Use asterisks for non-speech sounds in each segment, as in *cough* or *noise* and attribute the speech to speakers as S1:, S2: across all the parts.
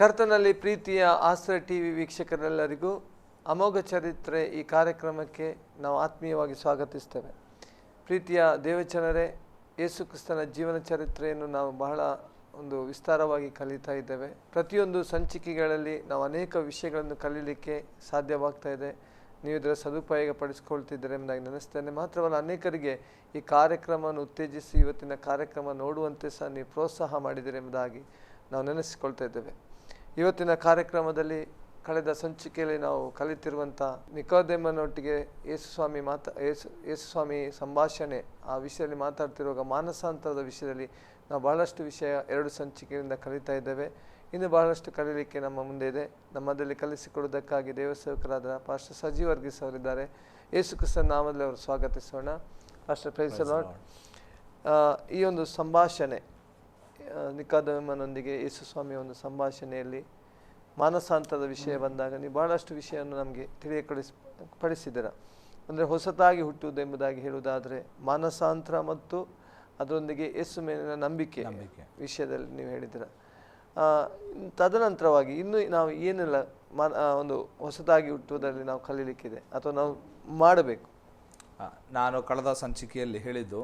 S1: ಕರ್ತನಲ್ಲಿ ಪ್ರೀತಿಯ ಆಶ್ರಯ ಟಿ ವಿ ವೀಕ್ಷಕರೆಲ್ಲರಿಗೂ ಅಮೋಘ ಚರಿತ್ರೆ ಈ ಕಾರ್ಯಕ್ರಮಕ್ಕೆ ನಾವು ಆತ್ಮೀಯವಾಗಿ ಸ್ವಾಗತಿಸ್ತೇವೆ. ಪ್ರೀತಿಯ ದೇವಚನರೇ ಯೇಸು ಕ್ರಿಸ್ತನ ಜೀವನ ಚರಿತ್ರೆಯನ್ನು ನಾವು ಬಹಳ ಒಂದು ವಿಸ್ತಾರವಾಗಿ ಕಲಿತಾ ಇದ್ದೇವೆ. ಪ್ರತಿಯೊಂದು ಸಂಚಿಕೆಗಳಲ್ಲಿ ನಾವು ಅನೇಕ ವಿಷಯಗಳನ್ನು ಕಲೀಲಿಕ್ಕೆ ಸಾಧ್ಯವಾಗ್ತಾ ಇದೆ. ನೀವು ಇದರ ಸದುಪಯೋಗ ಪಡಿಸ್ಕೊಳ್ತಿದ್ದೀರಿ ಎಂಬುದಾಗಿ ನೆನೆಸ್ತೇನೆ. ಮಾತ್ರವಲ್ಲ, ಅನೇಕರಿಗೆ ಈ ಕಾರ್ಯಕ್ರಮವನ್ನು ಉತ್ತೇಜಿಸಿ ಇವತ್ತಿನ ಕಾರ್ಯಕ್ರಮ ನೋಡುವಂತೆ ಸಹ ನೀವು ಪ್ರೋತ್ಸಾಹ ಮಾಡಿದ್ದೀರಿ ಎಂಬುದಾಗಿ ನಾವು ನೆನೆಸಿಕೊಳ್ತಾ ಇದ್ದೇವೆ. ಇವತ್ತಿನ ಕಾರ್ಯಕ್ರಮದಲ್ಲಿ ಕಳೆದ ಸಂಚಿಕೆಯಲ್ಲಿ ನಾವು ಕಲಿತಿರುವಂಥ ನಿಕೋದೆಮ್ಮನೊಟ್ಟಿಗೆ ಯೇಸುಸ್ವಾಮಿ ಮಾತಾ ಯೇಸು ಯೇಸುಸ್ವಾಮಿ ಸಂಭಾಷಣೆ ಆ ವಿಷಯದಲ್ಲಿ ಮಾತಾಡ್ತಿರುವಾಗ ಮಾನಸಾಂತರದ ವಿಷಯದಲ್ಲಿ ನಾವು ಬಹಳಷ್ಟು ವಿಷಯ ಎರಡು ಸಂಚಿಕೆಯಿಂದ ಕಲಿತಾ ಇದ್ದೇವೆ. ಇನ್ನು ಬಹಳಷ್ಟು ಕಲೀಲಿಕ್ಕೆ ನಮ್ಮ ಮುಂದೆ ಇದೆ. ನಮ್ಮದಲ್ಲಿ ಕಲಿಸಿಕೊಡುವುದಕ್ಕಾಗಿ ದೇವಸೇವಕರಾದ ಪಾಸ್ಟರ್ ಸಜೀವ್ ವರ್ಗೀಸ್ ಅವರಿದ್ದಾರೆ. ಯೇಸು ಕ್ರಿಸ್ತನ ನಾಮದಲ್ಲಿ ಅವರು ಸ್ವಾಗತಿಸೋಣ. ಪಾಸ್ಟರ್ ಪ್ರೈಸ್ ಲಾರ್ಡ್ ಈ ಒಂದು ಸಂಭಾಷಣೆ ನಿಕಾದಮನೊಂದಿಗೆ ಯೇಸು ಸ್ವಾಮಿಯ ಒಂದು ಸಂಭಾಷಣೆಯಲ್ಲಿ ಮಾನಸಾಂತರದ ವಿಷಯ ಬಂದಾಗ ನೀವು ಬಹಳಷ್ಟು ವಿಷಯವನ್ನು ನಮಗೆ ತಿಳಿಯಕೊಡಿಸ್ ಪಡಿಸಿದ್ದೀರ. ಅಂದರೆ ಹೊಸತಾಗಿ ಹುಟ್ಟುವುದು ಎಂಬುದಾಗಿ ಹೇಳುವುದಾದರೆ ಮಾನಸಾಂತರ ಮತ್ತು ಅದರೊಂದಿಗೆ ಯೇಸು ಮೇಲಿನ ನಂಬಿಕೆ
S2: ನಂಬಿಕೆ.
S1: ವಿಷಯದಲ್ಲಿ ನೀವು ಹೇಳಿದ್ದೀರ. ತದನಂತರವಾಗಿ ಇನ್ನು ನಾವು ಏನೆಲ್ಲ ಮಾ ಒಂದು ಹೊಸದಾಗಿ ಹುಟ್ಟುವುದರಲ್ಲಿ ನಾವು ಕಲೀಲಿಕ್ಕಿದೆ ಅಥವಾ ನಾವು ಮಾಡಬೇಕು?
S2: ನಾನು ಕಳೆದ ಸಂಚಿಕೆಯಲ್ಲಿ ಹೇಳಿದ್ದು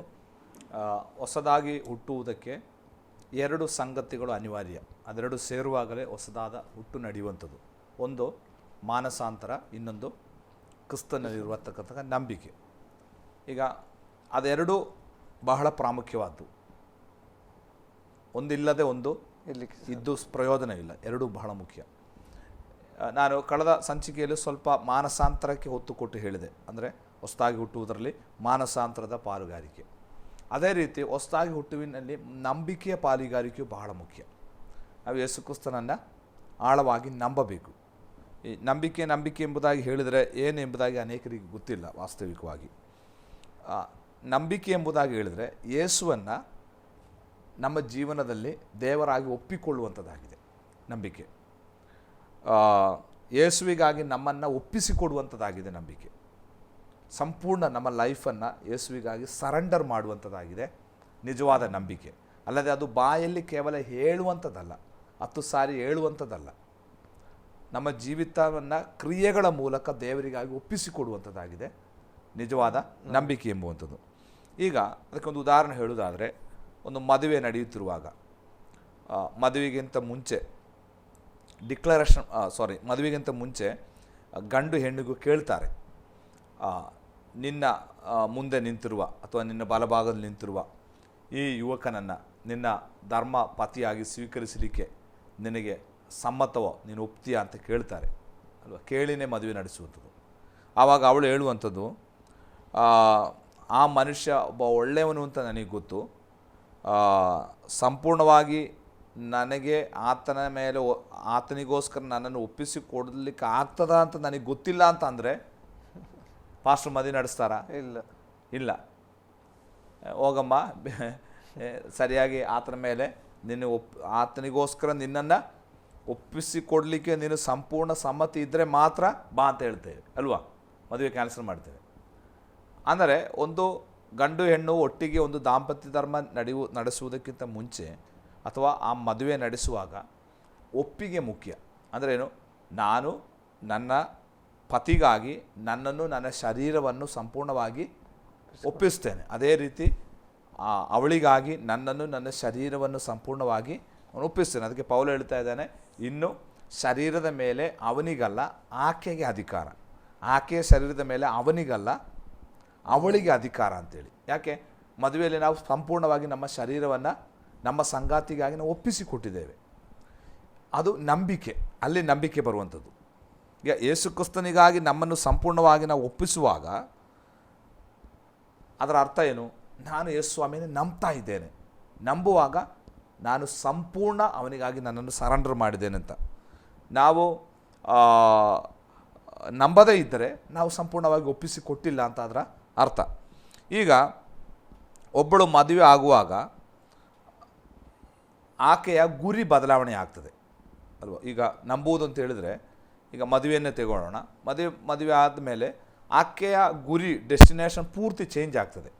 S2: ಹೊಸದಾಗಿ ಹುಟ್ಟುವುದಕ್ಕೆ ಎರಡು ಸಂಗತಿಗಳು ಅನಿವಾರ್ಯ. ಅದೆರಡು ಸೇರುವಾಗಲೇ ಹೊಸದಾದ ಹುಟ್ಟು ನಡೆಯುವಂಥದ್ದು. ಒಂದು ಮಾನಸಾಂತರ ಇನ್ನೊಂದು ಕ್ರಿಸ್ತನಲ್ಲಿರುವತಕ್ಕಂಥ ನಂಬಿಕೆ. ಈಗ ಅದೆರಡು ಬಹಳ ಪ್ರಾಮುಖ್ಯವಾದ್ದು. ಒಂದಿಲ್ಲದೆ ಒಂದು
S1: ಇಲ್ಲಿ
S2: ಇದ್ದು ಪ್ರಯೋಜನವಿಲ್ಲ ಎರಡೂ ಬಹಳ ಮುಖ್ಯ. ನಾನು ಕಳೆದ ಸಂಚಿಕೆಯಲ್ಲಿ ಸ್ವಲ್ಪ ಮಾನಸಾಂತರಕ್ಕೆ ಹೊತ್ತು ಕೊಟ್ಟು ಹೇಳಿದೆ. ಅಂದರೆ ಹೊಸದಾಗಿ ಹುಟ್ಟುವುದರಲ್ಲಿ ಮಾನಸಾಂತರದ ಪಾಲುಗಾರಿಕೆ. ಅದೇ ರೀತಿ ಹೊಸದಾಗಿ ಹುಟ್ಟುವಿನಲ್ಲಿ ನಂಬಿಕೆಯ ಪಾಲಿಗಾರಿಕೆಯು ಬಹಳ ಮುಖ್ಯ. ನಾವು ಯೇಸು ಕ್ರಿಸ್ತನನ್ನು ಆಳವಾಗಿ ನಂಬಬೇಕು. ಈ ನಂಬಿಕೆ ನಂಬಿಕೆ ಎಂಬುದಾಗಿ ಹೇಳಿದರೆ ಏನು ಎಂಬುದಾಗಿ ಅನೇಕರಿಗೆ ಗೊತ್ತಿಲ್ಲ ವಾಸ್ತವಿಕವಾಗಿ. ನಂಬಿಕೆ ಎಂಬುದಾಗಿ ಹೇಳಿದರೆ ಯೇಸುವನ್ನು ನಮ್ಮ ಜೀವನದಲ್ಲಿ ದೇವರಾಗಿ ಒಪ್ಪಿಕೊಳ್ಳುವಂಥದ್ದಾಗಿದೆ ನಂಬಿಕೆ. ಯೇಸುವಿಗಾಗಿ ನಮ್ಮನ್ನು ಒಪ್ಪಿಸಿಕೊಡುವಂಥದ್ದಾಗಿದೆ ನಂಬಿಕೆ. ಸಂಪೂರ್ಣ ನಮ್ಮ ಲೈಫನ್ನು ಯೇಸುವಿಗಾಗಿ ಸರೆಂಡರ್ ಮಾಡುವಂಥದ್ದಾಗಿದೆ. ನಿಜವಾದ ನಂಬಿಕೆ. ಅಲ್ಲದೆ ಅದು ಬಾಯಲ್ಲಿ ಕೇವಲ ಹೇಳುವಂಥದ್ದಲ್ಲ, ಹತ್ತು ಸಾರಿ ಹೇಳುವಂಥದ್ದಲ್ಲ. ನಮ್ಮ ಜೀವಿತವನ್ನು ಕ್ರಿಯೆಗಳ ಮೂಲಕ ದೇವರಿಗಾಗಿ ಒಪ್ಪಿಸಿಕೊಡುವಂಥದ್ದಾಗಿದೆ. ನಿಜವಾದ ನಂಬಿಕೆ ಎಂಬುವಂಥದ್ದು. ಈಗ ಅದಕ್ಕೊಂದು ಉದಾಹರಣೆ ಹೇಳುವುದಾದರೆ, ಒಂದು ಮದುವೆ ನಡೆಯುತ್ತಿರುವಾಗ ಮದುವೆಗಿಂತ ಮುಂಚೆ ಡಿಕ್ಲರೇಷನ್ ಸಾರಿ ಮದುವೆಗಿಂತ ಮುಂಚೆ ಗಂಡು ಹೆಣ್ಣಿಗೂ ಕೇಳ್ತಾರೆ ನಿನ್ನ ಮುಂದೆ ನಿಂತಿರುವ ಅಥವಾ ನಿನ್ನ ಬಲಭಾಗದಲ್ಲಿ ನಿಂತಿರುವ ಈ ಯುವಕನನ್ನು ನಿನ್ನ ಧರ್ಮ ಪತಿಯಾಗಿ ಸ್ವೀಕರಿಸಲಿಕ್ಕೆ ನಿನಗೆ ಸಮ್ಮತವೋ ನೀನು ಒಪ್ತೀಯಾ ಅಂತ ಕೇಳ್ತಾರೆ. ಅಲ್ವಾ? ಕೇಳಿನೇ ಮದುವೆ ನಡೆಸುವಂಥದ್ದು. ಆವಾಗ ಅವಳು ಹೇಳುವಂಥದ್ದು ಆ, ಮನುಷ್ಯ ಒಬ್ಬ ಒಳ್ಳೆಯವನು ಅಂತ ನನಗೆ ಗೊತ್ತು. ಸಂಪೂರ್ಣವಾಗಿ ನನಗೆ ಆತನ ಮೇಲೆ ಆತನಿಗೋಸ್ಕರ ನನ್ನನ್ನು ಒಪ್ಪಿಸಿಕೊಡಲಿಕ್ಕೆ ಆಗ್ತದ ಅಂತ ನನಗೆ ಗೊತ್ತಿಲ್ಲ ಅಂತ ಅಂದರೆ ಪಾಸ್ಟರ್ ಮದುವೆ ನಡೆಸ್ತಾರಾ?
S1: ಇಲ್ಲ.
S2: ಇಲ್ಲ. ಹೋಗಮ್ಮ. ಸರಿಯಾಗಿ ಆತನ ಮೇಲೆ ನಿನ್ನ ಒಪ್ ಆತನಿಗೋಸ್ಕರ ನಿನ್ನನ್ನು ಒಪ್ಪಿಸಿಕೊಡ್ಲಿಕ್ಕೆ ನೀನು ಸಂಪೂರ್ಣ ಸಮ್ಮತಿ ಇದ್ದರೆ ಮಾತ್ರ ಬಾ ಅಂತ ಹೇಳ್ತೇವೆ ಅಲ್ವಾ? ಮದುವೆ ಕ್ಯಾನ್ಸಲ್ ಮಾಡ್ತೇವೆ. ಅಂದರೆ ಒಂದು ಗಂಡು ಹೆಣ್ಣು ಒಟ್ಟಿಗೆ ಒಂದು ದಾಂಪತ್ಯ ಧರ್ಮ ನಡೆಯು ನಡೆಸುವುದಕ್ಕಿಂತ ಮುಂಚೆ ಅಥವಾ ಆ ಮದುವೆ ನಡೆಸುವಾಗ ಒಪ್ಪಿಗೆ ಮುಖ್ಯ. ಅಂದರೆ ಏನು? ನಾನು ನನ್ನ ಪತಿಗಾಗಿ ನನ್ನನ್ನು ನನ್ನ ಶರೀರವನ್ನು ಸಂಪೂರ್ಣವಾಗಿ ಒಪ್ಪಿಸ್ತೇನೆ ಅದೇ ರೀತಿ ಅವಳಿಗಾಗಿ ನನ್ನನ್ನು ನನ್ನ ಶರೀರವನ್ನು ಸಂಪೂರ್ಣವಾಗಿ ಅವನು ಒಪ್ಪಿಸ್ತೇನೆ ಅದಕ್ಕೆ ಪೌಲ ಹೇಳ್ತಾ ಇದ್ದಾನೆ, ಇನ್ನು ಶರೀರದ ಮೇಲೆ ಅವನಿಗಲ್ಲ, ಆಕೆಗೆ ಅಧಿಕಾರ. ಆಕೆಯ ಶರೀರದ ಮೇಲೆ ಅವನಿಗಲ್ಲ, ಅವಳಿಗೆ ಅಧಿಕಾರ ಅಂತೇಳಿ. ಯಾಕೆ? ಮದುವೆಯಲ್ಲಿ ನಾವು ಸಂಪೂರ್ಣವಾಗಿ ನಮ್ಮ ಶರೀರವನ್ನು, ನಮ್ಮ ಸಂಗಾತಿಗಾಗಿ ನಾವು ಒಪ್ಪಿಸಿಕೊಟ್ಟಿದ್ದೇವೆ. ಅದು ನಂಬಿಕೆ, ಅಲ್ಲಿ ನಂಬಿಕೆ ಬರುವಂಥದ್ದು. ಈಗ ಯೇಸು ಕ್ರಿಸ್ತನಿಗಾಗಿ ನಮ್ಮನ್ನು ಸಂಪೂರ್ಣವಾಗಿ ನಾವು ಒಪ್ಪಿಸುವಾಗ ಅದರ ಅರ್ಥ ಏನು? ನಾನು ಯೇಸು ಸ್ವಾಮಿನ ನಂಬ್ತಾ ಇದ್ದೇನೆ. ನಂಬುವಾಗ ನಾನು ಸಂಪೂರ್ಣ ಅವನಿಗಾಗಿ ನನ್ನನ್ನು ಸರೆಂಡರ್ ಮಾಡಿದ್ದೇನೆ ಅಂತ. ನಾವು ನಂಬದೇ ಇದ್ದರೆ ನಾವು ಸಂಪೂರ್ಣವಾಗಿ ಒಪ್ಪಿಸಿ ಕೊಟ್ಟಿಲ್ಲ ಅಂತ ಅದರ ಅರ್ಥ. ಈಗ ಒಬ್ಬಳು ಮದುವೆ ಆಗುವಾಗ ಆಕೆಯ ಗುರಿ ಬದಲಾವಣೆ ಆಗ್ತದೆ. ಅಲ್ವಾ? ಈಗ ನಂಬುವುದು ಅಂತ ಹೇಳಿದರೆ ಈಗ ಮದುವೆಯನ್ನೇ ತಗೊಳ್ಳೋಣ. ಮದುವೆ ಮದುವೆ ಆದಮೇಲೆ ಆಕೆಯ ಗುರಿ ಡೆಸ್ಟಿನೇಷನ್ ಪೂರ್ತಿ ಚೇಂಜ್ ಆಗ್ತದೆ.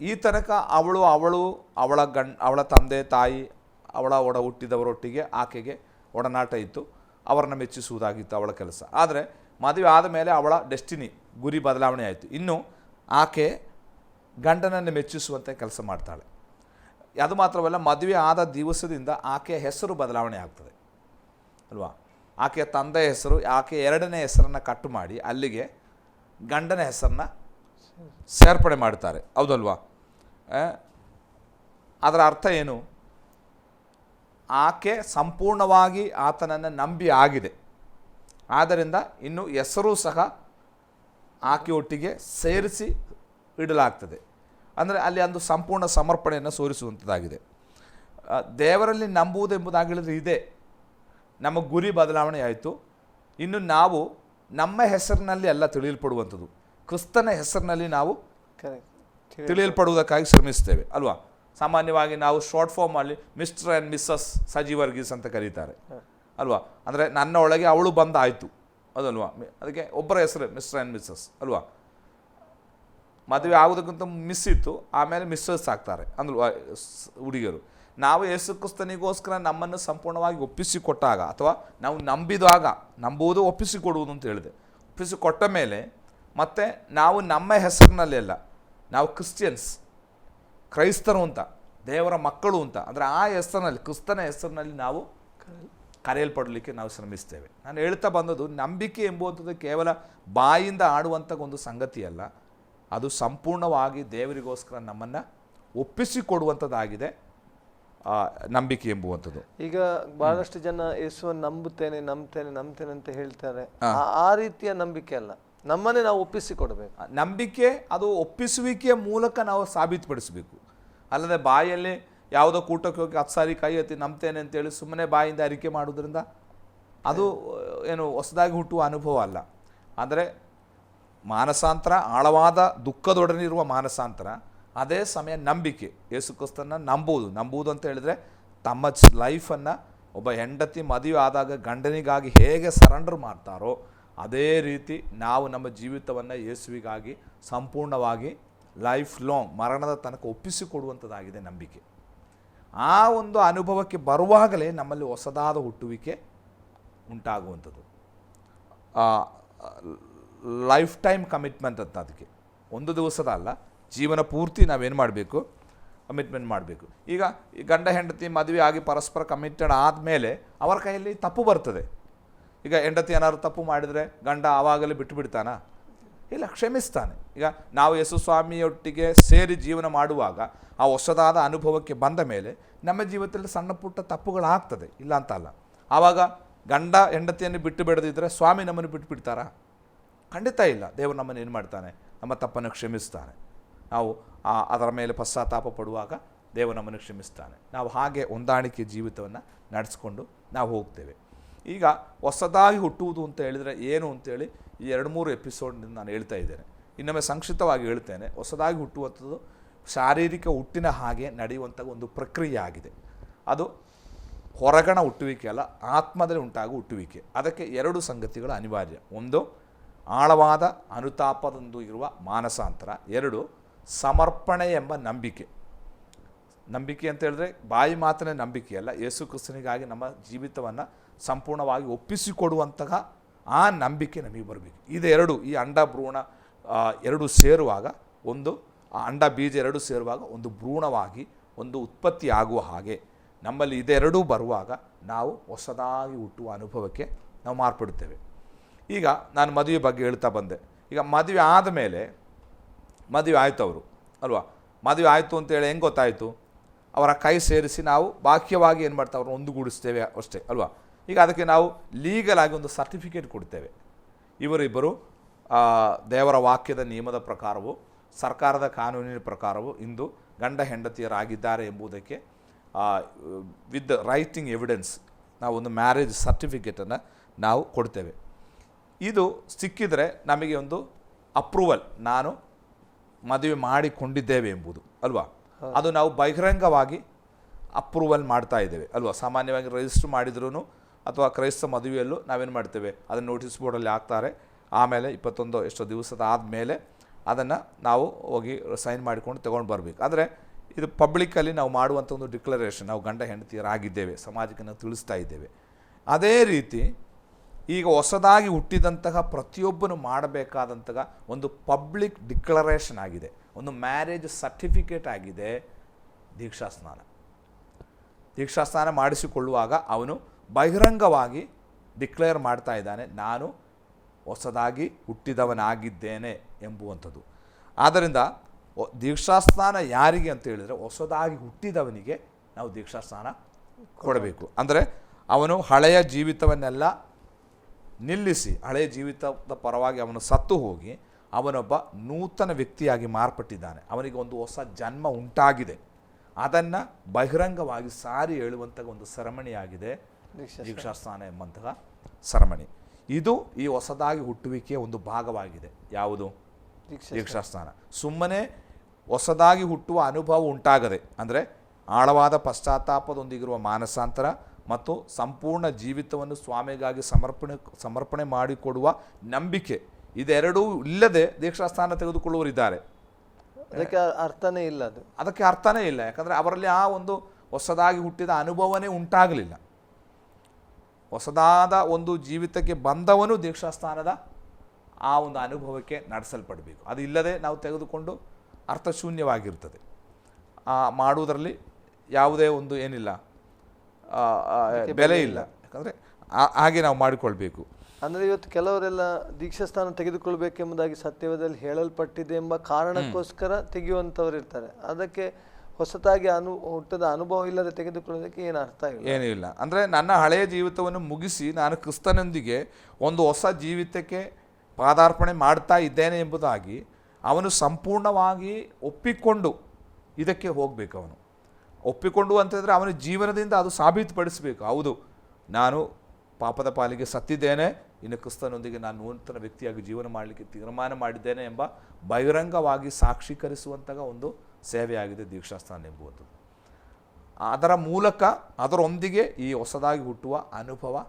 S2: ಈ ತನಕ ಅವಳು ಅವಳು, ಅವಳ ಗಂಡ, ಅವಳ ತಂದೆ, ತಾಯಿ, ಅವಳ ಒಡ ಹುಟ್ಟಿದವರೊಟ್ಟಿಗೆ ಆಕೆಗೆ ಒಡನಾಟ ಇತ್ತು. ಅವರನ್ನು ಮೆಚ್ಚಿಸುವುದಾಗಿತ್ತು ಅವಳ ಕೆಲಸ. ಆದರೆ ಮದುವೆ ಆದ ಮೇಲೆ ಅವಳ ಡೆಸ್ಟಿನಿ ಗುರಿ ಬದಲಾವಣೆ ಆಯಿತು. ಇನ್ನು ಆಕೆ ಗಂಡನನ್ನು ಮೆಚ್ಚಿಸುವಂತೆ ಕೆಲಸ ಮಾಡ್ತಾಳೆ. ಅದು ಮಾತ್ರವಲ್ಲ, ಮದುವೆ ಆದ ದಿವಸದಿಂದ ಆಕೆಯ ಹೆಸರು ಬದಲಾವಣೆ ಆಗ್ತದೆ. ಅಲ್ವಾ? ಆಕೆಯ ತಂದೆಯ ಹೆಸರು ಆಕೆ ಎರಡನೇ ಹೆಸರನ್ನು ಕಟ್ಟು ಮಾಡಿ ಅಲ್ಲಿಗೆ ಗಂಡನ ಹೆಸರನ್ನ ಸೇರ್ಪಡೆ ಮಾಡ್ತಾರೆ ಹೌದಲ್ವಾ? ಅದರ ಅರ್ಥ ಏನು? ಆಕೆ ಸಂಪೂರ್ಣವಾಗಿ ಆತನನ್ನು ನಂಬಿ ಆಗಿದೆ. ಆದ್ದರಿಂದ ಇನ್ನು ಹೆಸರು ಸಹ ಆಕೆ ಒಟ್ಟಿಗೆ ಸೇರಿಸಿ ಇಡಲಾಗ್ತದೆ. ಅಂದರೆ ಅಲ್ಲಿ ಒಂದು ಸಂಪೂರ್ಣ ಸಮರ್ಪಣೆಯನ್ನು ಸೋರಿಸುವಂಥದ್ದಾಗಿದೆ ದೇವರಲ್ಲಿ ನಂಬುವುದೆಂಬುದಾಗಿ ಹೇಳಿದ್ರೆ ಇದೆ. ನಮ್ಮ ಗುರಿ ಬದಲಾವಣೆ ಆಯಿತು. ಇನ್ನು ನಾವು ನಮ್ಮ ಹೆಸರಿನಲ್ಲಿ ಎಲ್ಲ ತಿಳಿಯಲ್ಪಡುವಂಥದ್ದು. ಕ್ರಿಸ್ತನ ಹೆಸರಿನಲ್ಲಿ ನಾವು ತಿಳಿಯಲ್ಪಡುವುದಕ್ಕಾಗಿ ಶ್ರಮಿಸ್ತೇವೆ ಅಲ್ವಾ? ಸಾಮಾನ್ಯವಾಗಿ ನಾವು ಶಾರ್ಟ್ ಫಾರ್ಮ್ ಅಲ್ಲಿ mister and missus Saji Varghese ಅಂತ ಕರೀತಾರೆ ಅಲ್ವಾ? ಅಂದರೆ ನನ್ನ ಒಳಗೆ ಅವಳು ಬಂದ ಆಯಿತು ಅದಲ್ವಾ ಅದಕ್ಕೆ ಒಬ್ಬರ ಹೆಸರು ಮಿಸ್ಟರ್ ಆ್ಯಂಡ್ ಮಿಸ್ಸಸ್ ಅಲ್ವಾ? ಮದುವೆ ಆಗೋದಕ್ಕಿಂತ ಮಿಸ್ ಇತ್ತು ಆಮೇಲೆ ಮಿಸ್ಸಸ್ ಆಗ್ತಾರೆ ಅಂದ್ಲು ಹುಡುಗಿಯರು. ನಾವು ಯೇಸು ಕ್ರಿಸ್ತನಿಗೋಸ್ಕರ ನಮ್ಮನ್ನು ಸಂಪೂರ್ಣವಾಗಿ ಒಪ್ಪಿಸಿಕೊಟ್ಟಾಗ ಅಥವಾ ನಾವು ನಂಬಿದಾಗ ನಂಬುವುದು ಒಪ್ಪಿಸಿಕೊಡುವುದು ಅಂತ ಹೇಳಿದೆ. ಒಪ್ಪಿಸಿಕೊಟ್ಟ ಮೇಲೆ ಮತ್ತೆ ನಾವು ನಮ್ಮ ಹೆಸರಿನಲ್ಲಿ ಅಲ್ಲ, ನಾವು ಕ್ರಿಶ್ಚಿಯನ್ಸ್, ಕ್ರೈಸ್ತರು ಅಂತ, ದೇವರ ಮಕ್ಕಳು ಅಂತ, ಅಂದರೆ ಆ ಹೆಸರಿನಲ್ಲಿ, ಕ್ರಿಸ್ತನ ಹೆಸರಿನಲ್ಲಿ ನಾವು ಕರೆಯಲ್ಪಡಲಿಕ್ಕೆ ನಾವು ಶ್ರಮಿಸ್ತೇವೆ. ನಾನು ಹೇಳ್ತಾ ಬಂದದ್ದು ನಂಬಿಕೆ ಎಂಬುವಂಥದ್ದು ಕೇವಲ ಬಾಯಿಂದ ಆಡುವಂಥ ಒಂದು ಸಂಗತಿಯಲ್ಲ, ಅದು ಸಂಪೂರ್ಣವಾಗಿ ದೇವರಿಗೋಸ್ಕರ ನಮ್ಮನ್ನು ಒಪ್ಪಿಸಿಕೊಡುವಂಥದ್ದಾಗಿದೆ. ನಂಬಿಕೆ ಎಂಬುವಂಥದ್ದು.
S1: ಈಗ ಬಹಳಷ್ಟು ಜನ ಯೇಸುವನ್ನು ನಂಬುತ್ತೇನೆ ನಂಬ್ತೇನೆ ನಂಬ್ತೇನೆ ಅಂತ ಹೇಳ್ತಾರೆ. ಆ- ರೀತಿಯ ನಂಬಿಕೆ ಅಲ್ಲ. ನಮ್ಮನ್ನೇ ನಾವು ಒಪ್ಪಿಸಿಕೊಡ್ಬೇಕು.
S2: ನಂಬಿಕೆ ಅದು ಒಪ್ಪಿಸುವಿಕೆಯ ಮೂಲಕ ನಾವು ಸಾಬೀತುಪಡಿಸಬೇಕು. ಅಲ್ಲದೆ ಬಾಯಲ್ಲಿ ಯಾವುದೋ ಕೂಟಕ್ಕೆ ಹೋಗಿ ಹತ್ತು ಸಾರಿ ಕೈ ಹತ್ತಿ ನಂಬ್ತೇನೆ ಅಂತೇಳಿ ಸುಮ್ಮನೆ ಬಾಯಿಂದ ಅರಿಕೆ ಮಾಡೋದ್ರಿಂದ ಅದು ಏನು ಹೊಸದಾಗಿ ಹುಟ್ಟುವ ಅನುಭವ ಅಲ್ಲ. ಅಂದರೆ ಮಾನಸಾಂತರ ಆಳವಾದ ದುಃಖದೊಡನಿರುವ ಮಾನಸಾಂತರ ಅದೇ ಸಮಯ ನಂಬಿಕೆ. ಯೇಸು ಕ್ರಿಸ್ತನ ನಂಬುವುದು. ನಂಬುವುದು ಅಂತ ಹೇಳಿದ್ರೆ ತಮ್ಮ ಲೈಫನ್ನು ಒಬ್ಬ ಹೆಂಡತಿ ಮದುವೆ ಆದಾಗ ಗಂಡನಿಗಾಗಿ ಹೇಗೆ ಸರೆಂಡರ್ ಮಾಡ್ತಾರೋ ಅದೇ ರೀತಿ ನಾವು ನಮ್ಮ ಜೀವಿತವನ್ನು ಯೇಸುವಿಗಾಗಿ ಸಂಪೂರ್ಣವಾಗಿ ಲೈಫ್ ಲಾಂಗ್ ಮರಣದ ತನಕ ಒಪ್ಪಿಸಿಕೊಡುವಂಥದ್ದಾಗಿದೆ ನಂಬಿಕೆ. ಆ ಒಂದು ಅನುಭವಕ್ಕೆ ಬರುವಾಗಲೇ ನಮ್ಮಲ್ಲಿ ಹೊಸದಾದ ಹುಟ್ಟುವಿಕೆ ಉಂಟಾಗುವಂಥದ್ದು. ಲೈಫ್ ಟೈಮ್ ಕಮಿಟ್ಮೆಂಟ್ ಅಂತ ಅದಕ್ಕೆ. ಒಂದು ದಿವಸದ ಅಲ್ಲ ಜೀವನ ಪೂರ್ತಿ ನಾವೇನು ಮಾಡಬೇಕು? ಕಮಿಟ್ಮೆಂಟ್ ಮಾಡಬೇಕು. ಈಗ ಈ ಗಂಡ, ಹೆಂಡತಿ ಮದುವೆ ಆಗಿ ಪರಸ್ಪರ ಕಮಿಟೆಡ್ ಆದಮೇಲೆ ಅವರ ಕೈಯಲ್ಲಿ ತಪ್ಪು ಬರ್ತದೆ. ಈಗ ಹೆಂಡತಿ ಏನಾದ್ರು ತಪ್ಪು ಮಾಡಿದರೆ ಗಂಡ ಆವಾಗಲೇ ಬಿಟ್ಟು ಬಿಡ್ತಾನಾ ಇಲ್ಲ, ಕ್ಷಮಿಸ್ತಾನೆ. ಈಗ ನಾವು ಯೇಸು ಸ್ವಾಮಿಯೊಟ್ಟಿಗೆ ಸೇರಿ ಜೀವನ ಮಾಡುವಾಗ ಆ ಹೊಸದಾದ ಅನುಭವಕ್ಕೆ ಬಂದ ಮೇಲೆ ನಮ್ಮ ಜೀವಿತದಲ್ಲಿ ಸಣ್ಣ ಪುಟ್ಟ ತಪ್ಪುಗಳಾಗ್ತದೆ. ಇಲ್ಲ ಅಂತ ಅಲ್ಲ. ಆವಾಗ ಗಂಡ, ಹೆಂಡತಿಯನ್ನು ಬಿಟ್ಟು ಬಿಡದಿದ್ದರೆ ಸ್ವಾಮಿ ನಮ್ಮನ್ನು ಬಿಟ್ಟು ಬಿಡ್ತಾರಾ ಖಂಡಿತ ಇಲ್ಲ. ದೇವರು ನಮ್ಮನ್ನು ಏನು ಮಾಡ್ತಾನೆ? ನಮ್ಮ ತಪ್ಪನ್ನು ಕ್ಷಮಿಸ್ತಾನೆ. ನಾವು ಅದರ ಮೇಲೆ ಪಶ್ಚಾತ್ತಾಪ ಪಡುವಾಗ ದೇವರು ನಮ್ಮನ್ನು ಕ್ಷಮಿಸ್ತಾನೆ. ನಾವು ಹಾಗೆ ಹೊಂದಾಣಿಕೆ ಜೀವಿತವನ್ನು ನಡೆಸ್ಕೊಂಡು ನಾವು ಹೋಗ್ತೇವೆ. ಈಗ ಹೊಸದಾಗಿ ಹುಟ್ಟುವುದು ಅಂತ ಹೇಳಿದರೆ ಏನು ಅಂತೇಳಿ ಈ ಎರಡು ಮೂರು ಎಪಿಸೋಡ್ನಿಂದ ನಾನು ಹೇಳ್ತಾ ಇದ್ದೇನೆ. ಇನ್ನೊಮ್ಮೆ ಸಂಕ್ಷಿಪ್ತವಾಗಿ ಹೇಳ್ತೇನೆ. ಹೊಸದಾಗಿ ಹುಟ್ಟುವಂಥದ್ದು ಶಾರೀರಿಕ ಹುಟ್ಟಿನ ಹಾಗೆ ನಡೆಯುವಂಥ ಒಂದು ಪ್ರಕ್ರಿಯೆ ಆಗಿದೆ. ಅದು ಹೊರಗಣ ಹುಟ್ಟುವಿಕೆ ಅಲ್ಲ, ಆತ್ಮದಲ್ಲಿ ಉಂಟಾಗುವ ಹುಟ್ಟುವಿಕೆ. ಅದಕ್ಕೆ ಎರಡು ಸಂಗತಿಗಳು ಅನಿವಾರ್ಯ. ಒಂದು, ಆಳವಾದ ಅನುತಾಪದೊಂದು ಇರುವ ಮಾನಸಾಂತರ. ಎರಡು ಸಮರ್ಪಣೆ ಎಂಬ ನಂಬಿಕೆ. ನಂಬಿಕೆ ಅಂತ ಹೇಳಿದ್ರೆ ಬಾಯಿ ಮಾತನೇ ನಂಬಿಕೆ ಅಲ್ಲ, ಯೇಸು ಕ್ರಿಸ್ತನಿಗಾಗಿ ನಮ್ಮ ಜೀವಿತವನ್ನು ಸಂಪೂರ್ಣವಾಗಿ ಒಪ್ಪಿಸಿಕೊಡುವಂತಹ ಆ ನಂಬಿಕೆ ನಮಗೆ ಬರಬೇಕು. ಇದೆರಡು ಈ ಅಂಡ ಭ್ರೂಣ ಎರಡು ಸೇರುವಾಗ ಒಂದು, ಆ ಅಂಡ ಬೀಜ ಎರಡು ಸೇರುವಾಗ ಒಂದು ಭ್ರೂಣವಾಗಿ ಒಂದು ಉತ್ಪತ್ತಿ ಆಗುವ ಹಾಗೆ ನಮ್ಮಲ್ಲಿ ಇದೆರಡೂ ಬರುವಾಗ ನಾವು ಹೊಸದಾಗಿ ಹುಟ್ಟುವ ಅನುಭವಕ್ಕೆ ನಾವು ಮಾರ್ಪಡುತ್ತೇವೆ. ಈಗ ನಾನು ಮದುವೆ ಬಗ್ಗೆ ಹೇಳ್ತಾ ಬಂದೆ. ಈಗ ಮದುವೆ ಆದಮೇಲೆ ಮದುವೆ ಆಯಿತು ಅವರು, ಅಲ್ವಾ? ಮದುವೆ ಆಯಿತು ಅಂತೇಳಿ ಹೆಂಗೆ ಗೊತ್ತಾಯಿತು? ಅವರ ಕೈ ಸೇರಿಸಿ ನಾವು ಬಾಹ್ಯವಾಗಿ ಏನು ಮಾಡ್ತಾ ಅವ್ರನ್ನ ಒಂದುಗೂಡಿಸ್ತೇವೆ ಅಷ್ಟೇ, ಅಲ್ವಾ? ಈಗ ಅದಕ್ಕೆ ನಾವು ಲೀಗಲ್ ಆಗಿ ಒಂದು ಸರ್ಟಿಫಿಕೇಟ್ ಕೊಡ್ತೇವೆ. ಇವರಿಬ್ಬರು ದೇವರ ವಾಕ್ಯದ ನಿಯಮದ ಪ್ರಕಾರವು, ಸರ್ಕಾರದ ಕಾನೂನಿನ ಪ್ರಕಾರವು ಇಂದು ಗಂಡ ಹೆಂಡತಿಯರಾಗಿದ್ದಾರೆ ಎಂಬುದಕ್ಕೆ ವಿತ್ ರೈಟಿಂಗ್ ಎವಿಡೆನ್ಸ್ ನಾವು ಒಂದು ಮ್ಯಾರೇಜ್ ಸರ್ಟಿಫಿಕೇಟನ್ನು ನಾವು ಕೊಡ್ತೇವೆ. ಇದು ಸಿಕ್ಕಿದರೆ ನಮಗೆ ಒಂದು ಅಪ್ರೂವಲ್ ನಾನು ಮದುವೆ ಮಾಡಿಕೊಂಡಿದ್ದೇವೆ ಎಂಬುದು ಅಲ್ವಾ? ಅದು ನಾವು ಬಹಿರಂಗವಾಗಿ ಅಪ್ರೂವಲ್ ಮಾಡ್ತಾ ಇದ್ದೇವೆ ಅಲ್ವಾ? ಸಾಮಾನ್ಯವಾಗಿ ರಿಜಿಸ್ಟರ್ ಮಾಡಿದ್ರೂ ಅಥವಾ ಕ್ರೈಸ್ತ ಮದುವೆಯಲ್ಲೂ ನಾವೇನು ಮಾಡ್ತೇವೆ? ಅದನ್ನು ನೋಟಿಸ್ ಬೋರ್ಡಲ್ಲಿ ಹಾಕ್ತಾರೆ. ಆಮೇಲೆ ಇಪ್ಪತ್ತೊಂದು ಎಷ್ಟೋ ದಿವಸದ ಆದಮೇಲೆ ಅದನ್ನು ನಾವು ಹೋಗಿ ಸೈನ್ ಮಾಡಿಕೊಂಡು ತೊಗೊಂಡು ಬರಬೇಕು. ಆದರೆ ಇದು ಪಬ್ಲಿಕ್ಕಲ್ಲಿ ನಾವು ಮಾಡುವಂಥ ಒಂದು ಡಿಕ್ಲರೇಷನ್ ನಾವು ಗಂಡ ಹೆಂಡತಿಯರಾಗಿದ್ದೇವೆ ಸಮಾಜಕ್ಕೆ ನಾವು ತಿಳಿಸ್ತಾ ಇದ್ದೇವೆ. ಅದೇ ರೀತಿ ಈಗ ಹೊಸದಾಗಿ ಹುಟ್ಟಿದಂತಹ ಪ್ರತಿಯೊಬ್ಬನು ಮಾಡಬೇಕಾದಂತಹ ಒಂದು ಪಬ್ಲಿಕ್ ಡಿಕ್ಲರೇಷನ್ ಆಗಿದೆ. ಒಂದು ಮ್ಯಾರೇಜ್ ಸರ್ಟಿಫಿಕೇಟ್ ಆಗಿದೆ ದೀಕ್ಷಾ ಸ್ನಾನ. ದೀಕ್ಷಾ ಸ್ನಾನ ಮಾಡಿಸಿಕೊಳ್ಳುವಾಗ ಅವನು ಬಹಿರಂಗವಾಗಿ ಡಿಕ್ಲೇರ್ ಮಾಡ್ತಾ ಇದ್ದಾನೆ, ನಾನು ಹೊಸದಾಗಿ ಹುಟ್ಟಿದವನಾಗಿದ್ದೇನೆ ಎಂಬುವಂಥದ್ದು. ಆದ್ದರಿಂದ ದೀಕ್ಷಾ ಸ್ನಾನ ಯಾರಿಗೆ ಅಂತ ಹೇಳಿದರೆ ಹೊಸದಾಗಿ ಹುಟ್ಟಿದವನಿಗೆ ನಾವು ದೀಕ್ಷಾಸ್ನಾನ ಕೊಡಬೇಕು. ಅಂದರೆ ಅವನು ಹಳೆಯ ಜೀವಿತವನ್ನೆಲ್ಲ ನಿಲ್ಲಿಸಿ ಹಳೆಯ ಜೀವಿತದ ಪರವಾಗಿ ಅವನು ಸತ್ತು ಹೋಗಿ ಅವನೊಬ್ಬ ನೂತನ ವ್ಯಕ್ತಿಯಾಗಿ ಮಾರ್ಪಟ್ಟಿದ್ದಾನೆ. ಅವನಿಗೆ ಒಂದು ಹೊಸ ಜನ್ಮ ಉಂಟಾಗಿದೆ. ಅದನ್ನು ಬಹಿರಂಗವಾಗಿ ಸಾರಿ ಹೇಳುವಂಥ ಒಂದು ಸರಮಣಿಯಾಗಿದೆ ದೀಕ್ಷಾಸ್ಥಾನ ಎಂಬಂತಹ ಸರಮಣಿ ಇದು ಈ ಹೊಸದಾಗಿ ಹುಟ್ಟುವಿಕೆಯ ಒಂದು ಭಾಗವಾಗಿದೆ. ಯಾವುದು? ದೀಕ್ಷಾಸ್ಥಾನ ಸುಮ್ಮನೆ ಹೊಸದಾಗಿ ಹುಟ್ಟುವ ಅನುಭವ ಉಂಟಾಗದೆ ಅಂದರೆ ಆಳವಾದ ಪಶ್ಚಾತ್ತಾಪದೊಂದಿಗಿರುವ ಮಾನಸಾಂತರ ಮತ್ತು ಸಂಪೂರ್ಣ ಜೀವಿತವನ್ನು ಸ್ವಾಮಿಗಾಗಿ ಸಮರ್ಪಣೆ ಸಮರ್ಪಣೆ ಮಾಡಿಕೊಡುವ ನಂಬಿಕೆ ಇದೆರಡೂ ಇಲ್ಲದೆ ದೀಕ್ಷಾಸ್ಥಾನ ತೆಗೆದುಕೊಳ್ಳುವರಿದ್ದಾರೆ
S1: ಅದಕ್ಕೆ ಅರ್ಥನೇ ಇಲ್ಲ ಅದು.
S2: ಅದಕ್ಕೆ ಅರ್ಥನೇ ಇಲ್ಲ ಯಾಕಂದರೆ ಅವರಲ್ಲಿ ಆ ಒಂದು ಹೊಸದಾಗಿ ಹುಟ್ಟಿದ ಅನುಭವನೇ ಉಂಟಾಗಲಿಲ್ಲ. ಹೊಸದಾದ ಒಂದು ಜೀವಿತಕ್ಕೆ ಬಂದವನು ದೀಕ್ಷಾಸ್ಥಾನದ ಆ ಒಂದು ಅನುಭವಕ್ಕೆ ನಡೆಸಲ್ಪಡಬೇಕು. ಅದು ಇಲ್ಲದೆ ನಾವು ತೆಗೆದುಕೊಂಡು ಅರ್ಥಶೂನ್ಯವಾಗಿರ್ತದೆ. ಆ ಮಾಡುವುದರಲ್ಲಿ ಯಾವುದೇ ಒಂದು ಏನಿಲ್ಲ. ಬೆಲೆ ಇಲ್ಲ. ಯಾಕಂದರೆ ಹಾಗೆ ನಾವು ಮಾಡಿಕೊಳ್ಬೇಕು.
S1: ಅಂದರೆ ಇವತ್ತು ಕೆಲವರೆಲ್ಲ ದೀಕ್ಷಾಸ್ಥಾನ ತೆಗೆದುಕೊಳ್ಬೇಕೆಂಬುದಾಗಿ ಸತ್ಯವೇದದಲ್ಲಿ ಹೇಳಲ್ಪಟ್ಟಿದೆ ಎಂಬ ಕಾರಣಕ್ಕೋಸ್ಕರ ತೆಗೆಯುವಂಥವ್ರು ಇರ್ತಾರೆ. ಅದಕ್ಕೆ ಹೊಸತಾಗಿ ಅನು ಹುಟ್ಟದ ಅನುಭವ ಇಲ್ಲದೆ ತೆಗೆದುಕೊಳ್ಳೋದಕ್ಕೆ ಏನು ಅರ್ಥ ಇಲ್ಲ?
S2: ಏನೂ ಇಲ್ಲ. ಅಂದರೆ ನನ್ನ ಹಳೆಯ ಜೀವಿತವನ್ನು ಮುಗಿಸಿ ನಾನು ಕ್ರಿಸ್ತನೊಂದಿಗೆ ಒಂದು ಹೊಸ ಜೀವಿತಕ್ಕೆ ಪಾದಾರ್ಪಣೆ ಮಾಡ್ತಾ ಇದ್ದೇನೆ ಎಂಬುದಾಗಿ ಅವನು ಸಂಪೂರ್ಣವಾಗಿ ಒಪ್ಪಿಕೊಂಡು ಇದಕ್ಕೆ ಹೋಗಬೇಕು ಅವನು. ಒಪ್ಪಿಕೊಂಡು ಅಂತಂದರೆ ಅವನ ಜೀವನದಿಂದ ಅದು ಸಾಬೀತುಪಡಿಸಬೇಕು. ಹೌದು. ನಾನು ಪಾಪದ ಪಾಲಿಗೆ ಸತ್ತಿದ್ದೇನೆ. ಇನ್ನು ಕ್ರಿಸ್ತನೊಂದಿಗೆ ನಾನು ನೂತನ ವ್ಯಕ್ತಿಯಾಗಿ ಜೀವನ ಮಾಡಲಿಕ್ಕೆ ತೀರ್ಮಾನ ಮಾಡಿದ್ದೇನೆ ಎಂಬ ಬಹಿರಂಗವಾಗಿ ಸಾಕ್ಷೀಕರಿಸುವಂತಹ ಒಂದು ಸೇವೆಯಾಗಿದೆ ದೀಕ್ಷಾಸ್ಥಾನ ಎಂಬುವಂಥದ್ದು. ಅದರ ಮೂಲಕ ಅದರೊಂದಿಗೆ ಈ ಹೊಸದಾಗಿ ಹುಟ್ಟುವ ಅನುಭವ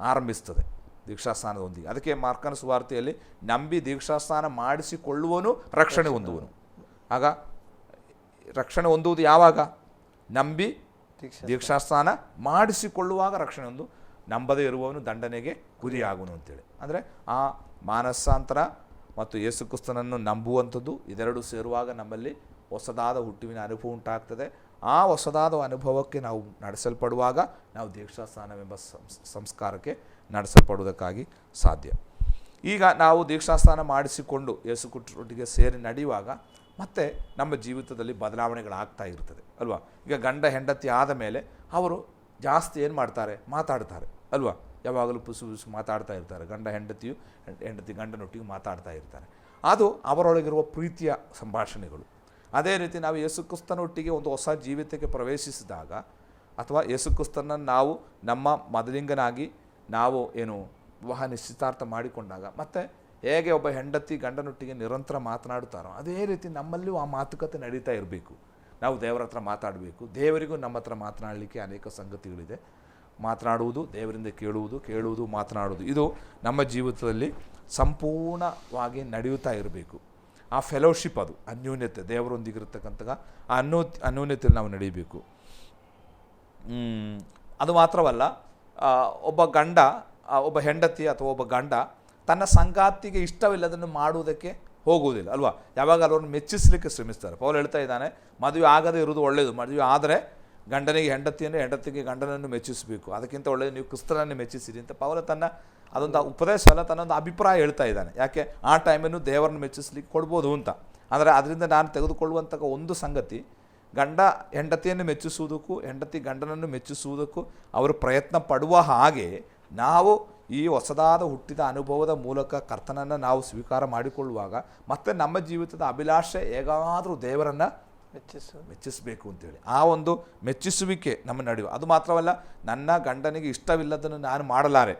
S2: ಆರಂಭಿಸ್ತದೆ ದೀಕ್ಷಾಸ್ಥಾನದೊಂದಿಗೆ ಅದಕ್ಕೆ ಮಾರ್ಕನ ಸುವಾರ್ತೆಯಲ್ಲಿ ನಂಬಿ ದೀಕ್ಷಾಸ್ಥಾನ ಮಾಡಿಸಿಕೊಳ್ಳುವನು, ರಕ್ಷಣೆ ಹೊಂದುವನು. ಆಗ ರಕ್ಷಣೆ ಹೊಂದುವುದು ಯಾವಾಗ? ನಂಬಿ
S1: ದೀಕ್ಷಾ
S2: ದೀಕ್ಷಾಸ್ಥಾನ ಮಾಡಿಸಿಕೊಳ್ಳುವಾಗ ರಕ್ಷಣೆ ಒಂದು ನಂಬದೇ ಇರುವವನು ದಂಡನೆಗೆ ಗುರಿಯಾಗುವನು ಅಂತೇಳಿ. ಅಂದರೆ ಆ ಮಾನಸಾಂತರ ಮತ್ತು ಯೇಸುಕ್ರಿಸ್ತನನ್ನು ನಂಬುವಂಥದ್ದು ಇದೆರಡು ಸೇರುವಾಗ ನಮ್ಮಲ್ಲಿ ಹೊಸದಾದ ಹುಟ್ಟುವಿನ ಅನುಭವ ಉಂಟಾಗ್ತದೆ. ಆ ಹೊಸದಾದ ಅನುಭವಕ್ಕೆ ನಾವು ನಡೆಸಲ್ಪಡುವಾಗ ನಾವು ದೀಕ್ಷಾಸ್ಥಾನವೆಂಬ ಸಂಸ್- ಸಂಸ್ಕಾರಕ್ಕೆ ನಡೆಸಲ್ಪಡುವುದಕ್ಕಾಗಿ ಸಾಧ್ಯ. ಈಗ ನಾವು ದೀಕ್ಷಾಸ್ಥಾನ ಮಾಡಿಸಿಕೊಂಡು ಯೇಸುಕುಟ್ಟರೊಟ್ಟಿಗೆ ಸೇರಿ ನಡೆಯುವಾಗ ಮತ್ತೆ ನಮ್ಮ ಜೀವಿತದಲ್ಲಿ ಬದಲಾವಣೆಗಳಾಗ್ತಾ ಇರ್ತದೆ, ಅಲ್ವಾ? ಈಗ ಗಂಡ ಹೆಂಡತಿ ಆದ ಮೇಲೆ ಅವರು ಜಾಸ್ತಿ ಏನು ಮಾಡ್ತಾರೆ? ಮಾತಾಡ್ತಾರೆ, ಅಲ್ವಾ? ಯಾವಾಗಲೂ ಪುಸು ಪುಸು ಮಾತಾಡ್ತಾ ಇರ್ತಾರೆ, ಗಂಡ ಹೆಂಡತಿಯು ಹೆಂಡ್- ಹೆಂಡತಿ ಗಂಡನೊಟ್ಟಿಗೆ ಮಾತಾಡ್ತಾ ಇರ್ತಾರೆ. ಅದು ಅವರೊಳಗಿರುವ ಪ್ರೀತಿಯ ಸಂಭಾಷಣೆಗಳು. ಅದೇ ರೀತಿ ನಾವು ಯೇಸುಕ್ರಿಸ್ತನೊಟ್ಟಿಗೆ ಒಂದು ಹೊಸ ಜೀವಿತಕ್ಕೆ ಪ್ರವೇಶಿಸಿದಾಗ, ಅಥವಾ ಯೇಸು ಕ್ರಿಸ್ತನನ್ನು ನಾವು ನಮ್ಮ ಮದಲಿಂಗನಾಗಿ ನಾವು ಏನು ವಿವಾಹ ನಿಶ್ಚಿತಾರ್ಥ ಮಾಡಿಕೊಂಡಾಗ, ಮತ್ತು ಹೇಗೆ ಒಬ್ಬ ಹೆಂಡತಿ ಗಂಡನೊಟ್ಟಿಗೆ ನಿರಂತರ ಮಾತನಾಡುತ್ತಾರೋ, ಅದೇ ರೀತಿ ನಮ್ಮಲ್ಲಿಯೂ ಆ ಮಾತುಕತೆ ನಡೀತಾ ಇರಬೇಕು. ನಾವು ದೇವರ ಹತ್ರ ಮಾತಾಡಬೇಕು. ದೇವರಿಗೂ ನಮ್ಮ ಹತ್ರ ಮಾತನಾಡಲಿಕ್ಕೆ ಅನೇಕ ಸಂಗತಿಗಳಿದೆ. ಮಾತನಾಡುವುದು, ದೇವರಿಂದ ಕೇಳುವುದು ಕೇಳುವುದು, ಮಾತನಾಡುವುದು. ಇದು ನಮ್ಮ ಜೀವಿತದಲ್ಲಿ ಸಂಪೂರ್ಣವಾಗಿ ನಡೆಯುತ್ತಾ ಇರಬೇಕು. ಆ ಫೆಲೋಶಿಪ್ ಅದು, ಅನ್ಯೂನ್ಯತೆ ದೇವರೊಂದಿಗಿರತಕ್ಕಂಥ ಆ ಅನ್ಯೋ ಅನ್ಯೂನ್ಯತೆಯಲ್ಲಿ ನಾವು ನಡೀಬೇಕು. ಅದು ಮಾತ್ರವಲ್ಲ ಒಬ್ಬ ಗಂಡ ಒಬ್ಬ ಹೆಂಡತಿ ಅಥವಾ ಒಬ್ಬ ಗಂಡ ತನ್ನ ಸಂಗಾತಿಗೆ ಇಷ್ಟವಿಲ್ಲದನ್ನು ಮಾಡುವುದಕ್ಕೆ ಹೋಗುವುದಿಲ್ಲ, ಅಲ್ವಾ? ಯಾವಾಗ ಅವ್ರನ್ನ ಮೆಚ್ಚಿಸಲಿಕ್ಕೆ ಶ್ರಮಿಸ್ತಾರೆ. ಪೌಲ್ ಹೇಳ್ತಾ ಇದ್ದಾನೆ, ಮದುವೆ ಆಗದೇ ಇರುವುದು ಒಳ್ಳೆಯದು. ಮದುವೆ ಆದರೆ ಗಂಡನಿಗೆ ಹೆಂಡತಿಯನ್ನು, ಹೆಂಡತಿಗೆ ಗಂಡನನ್ನು ಮೆಚ್ಚಿಸಬೇಕು. ಅದಕ್ಕಿಂತ ಒಳ್ಳೆಯದು, ನೀವು ಕ್ರಿಸ್ತನನ್ನು ಮೆಚ್ಚಿಸಿರಿ ಅಂತ ಪೌಲ ತನ್ನ ಅದೊಂದು ಅಲ್ಲ, ತನ್ನೊಂದು ಅಭಿಪ್ರಾಯ ಹೇಳ್ತಾ ಇದ್ದಾನೆ. ಯಾಕೆ? ಆ ಟೈಮನ್ನು ದೇವರನ್ನು ಮೆಚ್ಚಿಸ್ಲಿಕ್ಕೆ ಕೊಡ್ಬೋದು ಅಂತ. ಅಂದರೆ ಅದರಿಂದ ನಾನು ತೆಗೆದುಕೊಳ್ಳುವಂಥ ಒಂದು ಸಂಗತಿ, ಗಂಡ ಹೆಂಡತಿಯನ್ನು ಮೆಚ್ಚಿಸುವುದಕ್ಕೂ, ಹೆಂಡತಿ ಗಂಡನನ್ನು ಮೆಚ್ಚಿಸುವುದಕ್ಕೂ ಅವರು ಪ್ರಯತ್ನ ಪಡುವ ಹಾಗೆ ನಾವು ಈ ಹೊಸದಾದ ಹುಟ್ಟಿದ ಅನುಭವದ ಮೂಲಕ ಕರ್ತನನ್ನು ನಾವು ಸ್ವೀಕಾರ ಮಾಡಿಕೊಳ್ಳುವಾಗ ಮತ್ತೆ ನಮ್ಮ ಜೀವಿತದ ಅಭಿಲಾಷೆ ಹೇಗಾದರೂ ದೇವರನ್ನು
S1: ಮೆಚ್ಚಿಸ.
S2: ಮೆಚ್ಚಿಸಬೇಕು ಅಂತೇಳಿ. ಆ ಒಂದು ಮೆಚ್ಚಿಸುವಿಕೆ ನಮ್ಮ ನಡೆಯುವ ಅದು ಮಾತ್ರವಲ್ಲ ನನ್ನ ಗಂಡನಿಗೆ ಇಷ್ಟವಿಲ್ಲದನ್ನು ನಾನು ಮಾಡಲಾರೆ.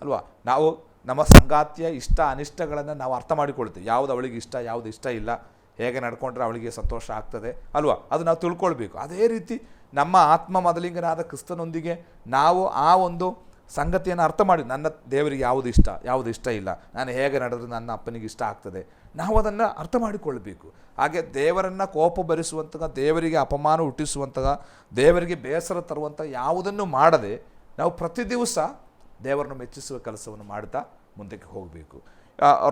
S2: ಅಲ್ವಾ? ನಾವು ನಮ್ಮ ಸಂಗಾತಿಯ ಇಷ್ಟ ಅನಿಷ್ಟಗಳನ್ನು ನಾವು ಅರ್ಥ ಮಾಡಿಕೊಳ್ತೇವೆ. ಯಾವುದು ಅವಳಿಗೆ ಇಷ್ಟ ಯಾವುದು ಇಷ್ಟ ಇಲ್ಲ ಹೇಗೆ ನಡ್ಕೊಂಡ್ರೆ ಅವಳಿಗೆ ಸಂತೋಷ ಆಗ್ತದೆ ಅಲ್ವಾ? ಅದು ನಾವು ತಿಳ್ಕೊಳ್ಬೇಕು. ಅದೇ ರೀತಿ ನಮ್ಮ ಆತ್ಮ ಮೊದಲಿಂಗನಾದ ಕ್ರಿಸ್ತನೊಂದಿಗೆ ನಾವು ಆ ಒಂದು ಸಂಗತಿಯನ್ನು ಅರ್ಥ ಮಾಡಿ, ನನ್ನ ದೇವರಿಗೆ ಯಾವುದು ಇಷ್ಟ ಯಾವುದು ಇಷ್ಟ ಇಲ್ಲ, ನಾನು ಹೇಗೆ ನಡೆದ್ರೆ ನನ್ನ ಅಪ್ಪನಿಗೆ ಇಷ್ಟ ಆಗ್ತದೆ. ನಾವು ಅದನ್ನು ಅರ್ಥ ಮಾಡಿಕೊಳ್ಬೇಕು ಹಾಗೆ ದೇವರನ್ನು ಕೋಪ ಭರಿಸುವಂತಹ ದೇವರಿಗೆ ಅಪಮಾನ ಹುಟ್ಟಿಸುವಂತಹ, ದೇವರಿಗೆ ಬೇಸರ ತರುವಂಥ ಯಾವುದನ್ನು ಮಾಡದೆ ನಾವು ಪ್ರತಿ ದಿವಸ ದೇವರನ್ನು ಮೆಚ್ಚಿಸುವ ಕೆಲಸವನ್ನು ಮಾಡ್ತಾ ಮುಂದಕ್ಕೆ ಹೋಗಬೇಕು.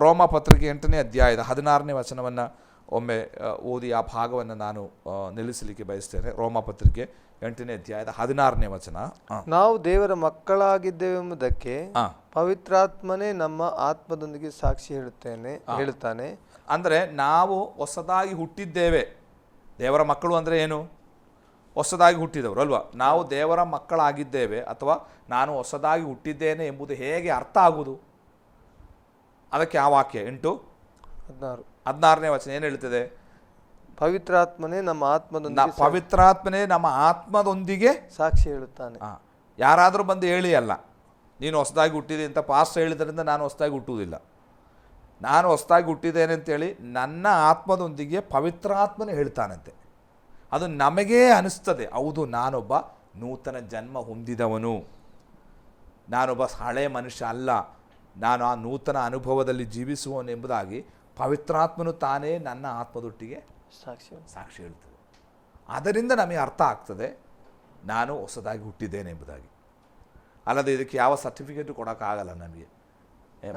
S2: ರೋಮ ಪತ್ರಿಕೆ ಎಂಟನೇ ಅಧ್ಯಾಯದ ಹದಿನಾರನೇ ವಚನವನ್ನು ಒಮ್ಮೆ ಓದಿ ಆ ಭಾಗವನ್ನು ನಾನು ನಿಲ್ಲಿಸಲಿಕ್ಕೆ ಬಯಸ್ತೇನೆ. ರೋಮ ಪತ್ರಿಕೆ ಎಂಟನೇ ಅಧ್ಯಾಯದ ಹದಿನಾರನೇ ವಚನ.
S1: ನಾವು ದೇವರ ಮಕ್ಕಳಾಗಿದ್ದೇವೆಂಬುದಕ್ಕೆ. ಪವಿತ್ರಾತ್ಮನೇ ನಮ್ಮ ಆತ್ಮದೊಂದಿಗೆ ಸಾಕ್ಷಿ ಹೇಳುತ್ತೇನೆ ಹೇಳುತ್ತಾನೆ.
S2: ಅಂದರೆ ನಾವು ಹೊಸದಾಗಿ ಹುಟ್ಟಿದ್ದೇವೆ. ದೇವರ ಮಕ್ಕಳು ಅಂದರೆ ಏನು? ಹೊಸದಾಗಿ ಹುಟ್ಟಿದವರು ಅಲ್ವಾ? ನಾವು ದೇವರ ಮಕ್ಕಳಾಗಿದ್ದೇವೆ ಅಥವಾ ನಾನು ಹೊಸದಾಗಿ ಹುಟ್ಟಿದ್ದೇನೆ ಎಂಬುದು ಹೇಗೆ ಅರ್ಥ ಆಗುವುದು? ಅದಕ್ಕೆ ಆ ವಾಕ್ಯ ಎಂಟು.
S1: ಹದಿನಾರು.
S2: ಹದಿನಾರನೇ ವಚನ ಏನು ಹೇಳ್ತದೆ?
S1: ಪವಿತ್ರಾತ್ಮನೇ ನಮ್ಮ ಆತ್ಮದೊಂದಿಗೆ
S2: ಪವಿತ್ರಾತ್ಮನೇ ನಮ್ಮ ಆತ್ಮದೊಂದಿಗೆ
S1: ಸಾಕ್ಷಿ ಹೇಳುತ್ತಾನೆ.
S2: ಯಾರಾದರೂ ಬಂದು ಹೇಳಿ ಅಲ್ಲ ನೀನು ಹೊಸದಾಗಿ ಹುಟ್ಟಿದೆ ಅಂತ ಪಾಸ್ಟ್ ಹೇಳಿದ್ರಿಂದ ನಾನು ಹೊಸದಾಗಿ ಹುಟ್ಟುವುದಿಲ್ಲ. ನಾನು ಹೊಸದಾಗಿ ಹುಟ್ಟಿದ್ದೇನೆ ಅಂತೇಳಿ ನನ್ನ ಆತ್ಮದೊಂದಿಗೆ ಪವಿತ್ರಾತ್ಮನೇ ಹೇಳ್ತಾನಂತೆ. ಅದು ನಮಗೇ ಅನಿಸ್ತದೆ ಹೌದು ನಾನೊಬ್ಬ ನೂತನ ಜನ್ಮ ಹೊಂದಿದವನು. ನಾನೊಬ್ಬ ಹಳೆ ಮನುಷ್ಯ ಅಲ್ಲ. ನಾನು ಆ ನೂತನ ಅನುಭವದಲ್ಲಿ ಜೀವಿಸುವನು ಎಂಬುದಾಗಿ ಪವಿತ್ರಾತ್ಮನು ತಾನೇ ನನ್ನ ಆತ್ಮದೊಟ್ಟಿಗೆ
S1: ಸಾಕ್ಷಿ
S2: ಸಾಕ್ಷಿ ಹೇಳ್ತದೆ. ಅದರಿಂದ ನಮಗೆ ಅರ್ಥ ಆಗ್ತದೆ ನಾನು ಹೊಸದಾಗಿ ಹುಟ್ಟಿದ್ದೇನೆ ಎಂಬುದಾಗಿ. ಅಲ್ಲದೆ ಇದಕ್ಕೆ ಯಾವ ಸರ್ಟಿಫಿಕೇಟು ಕೊಡೋಕ್ಕಾಗಲ್ಲ ನಮಗೆ.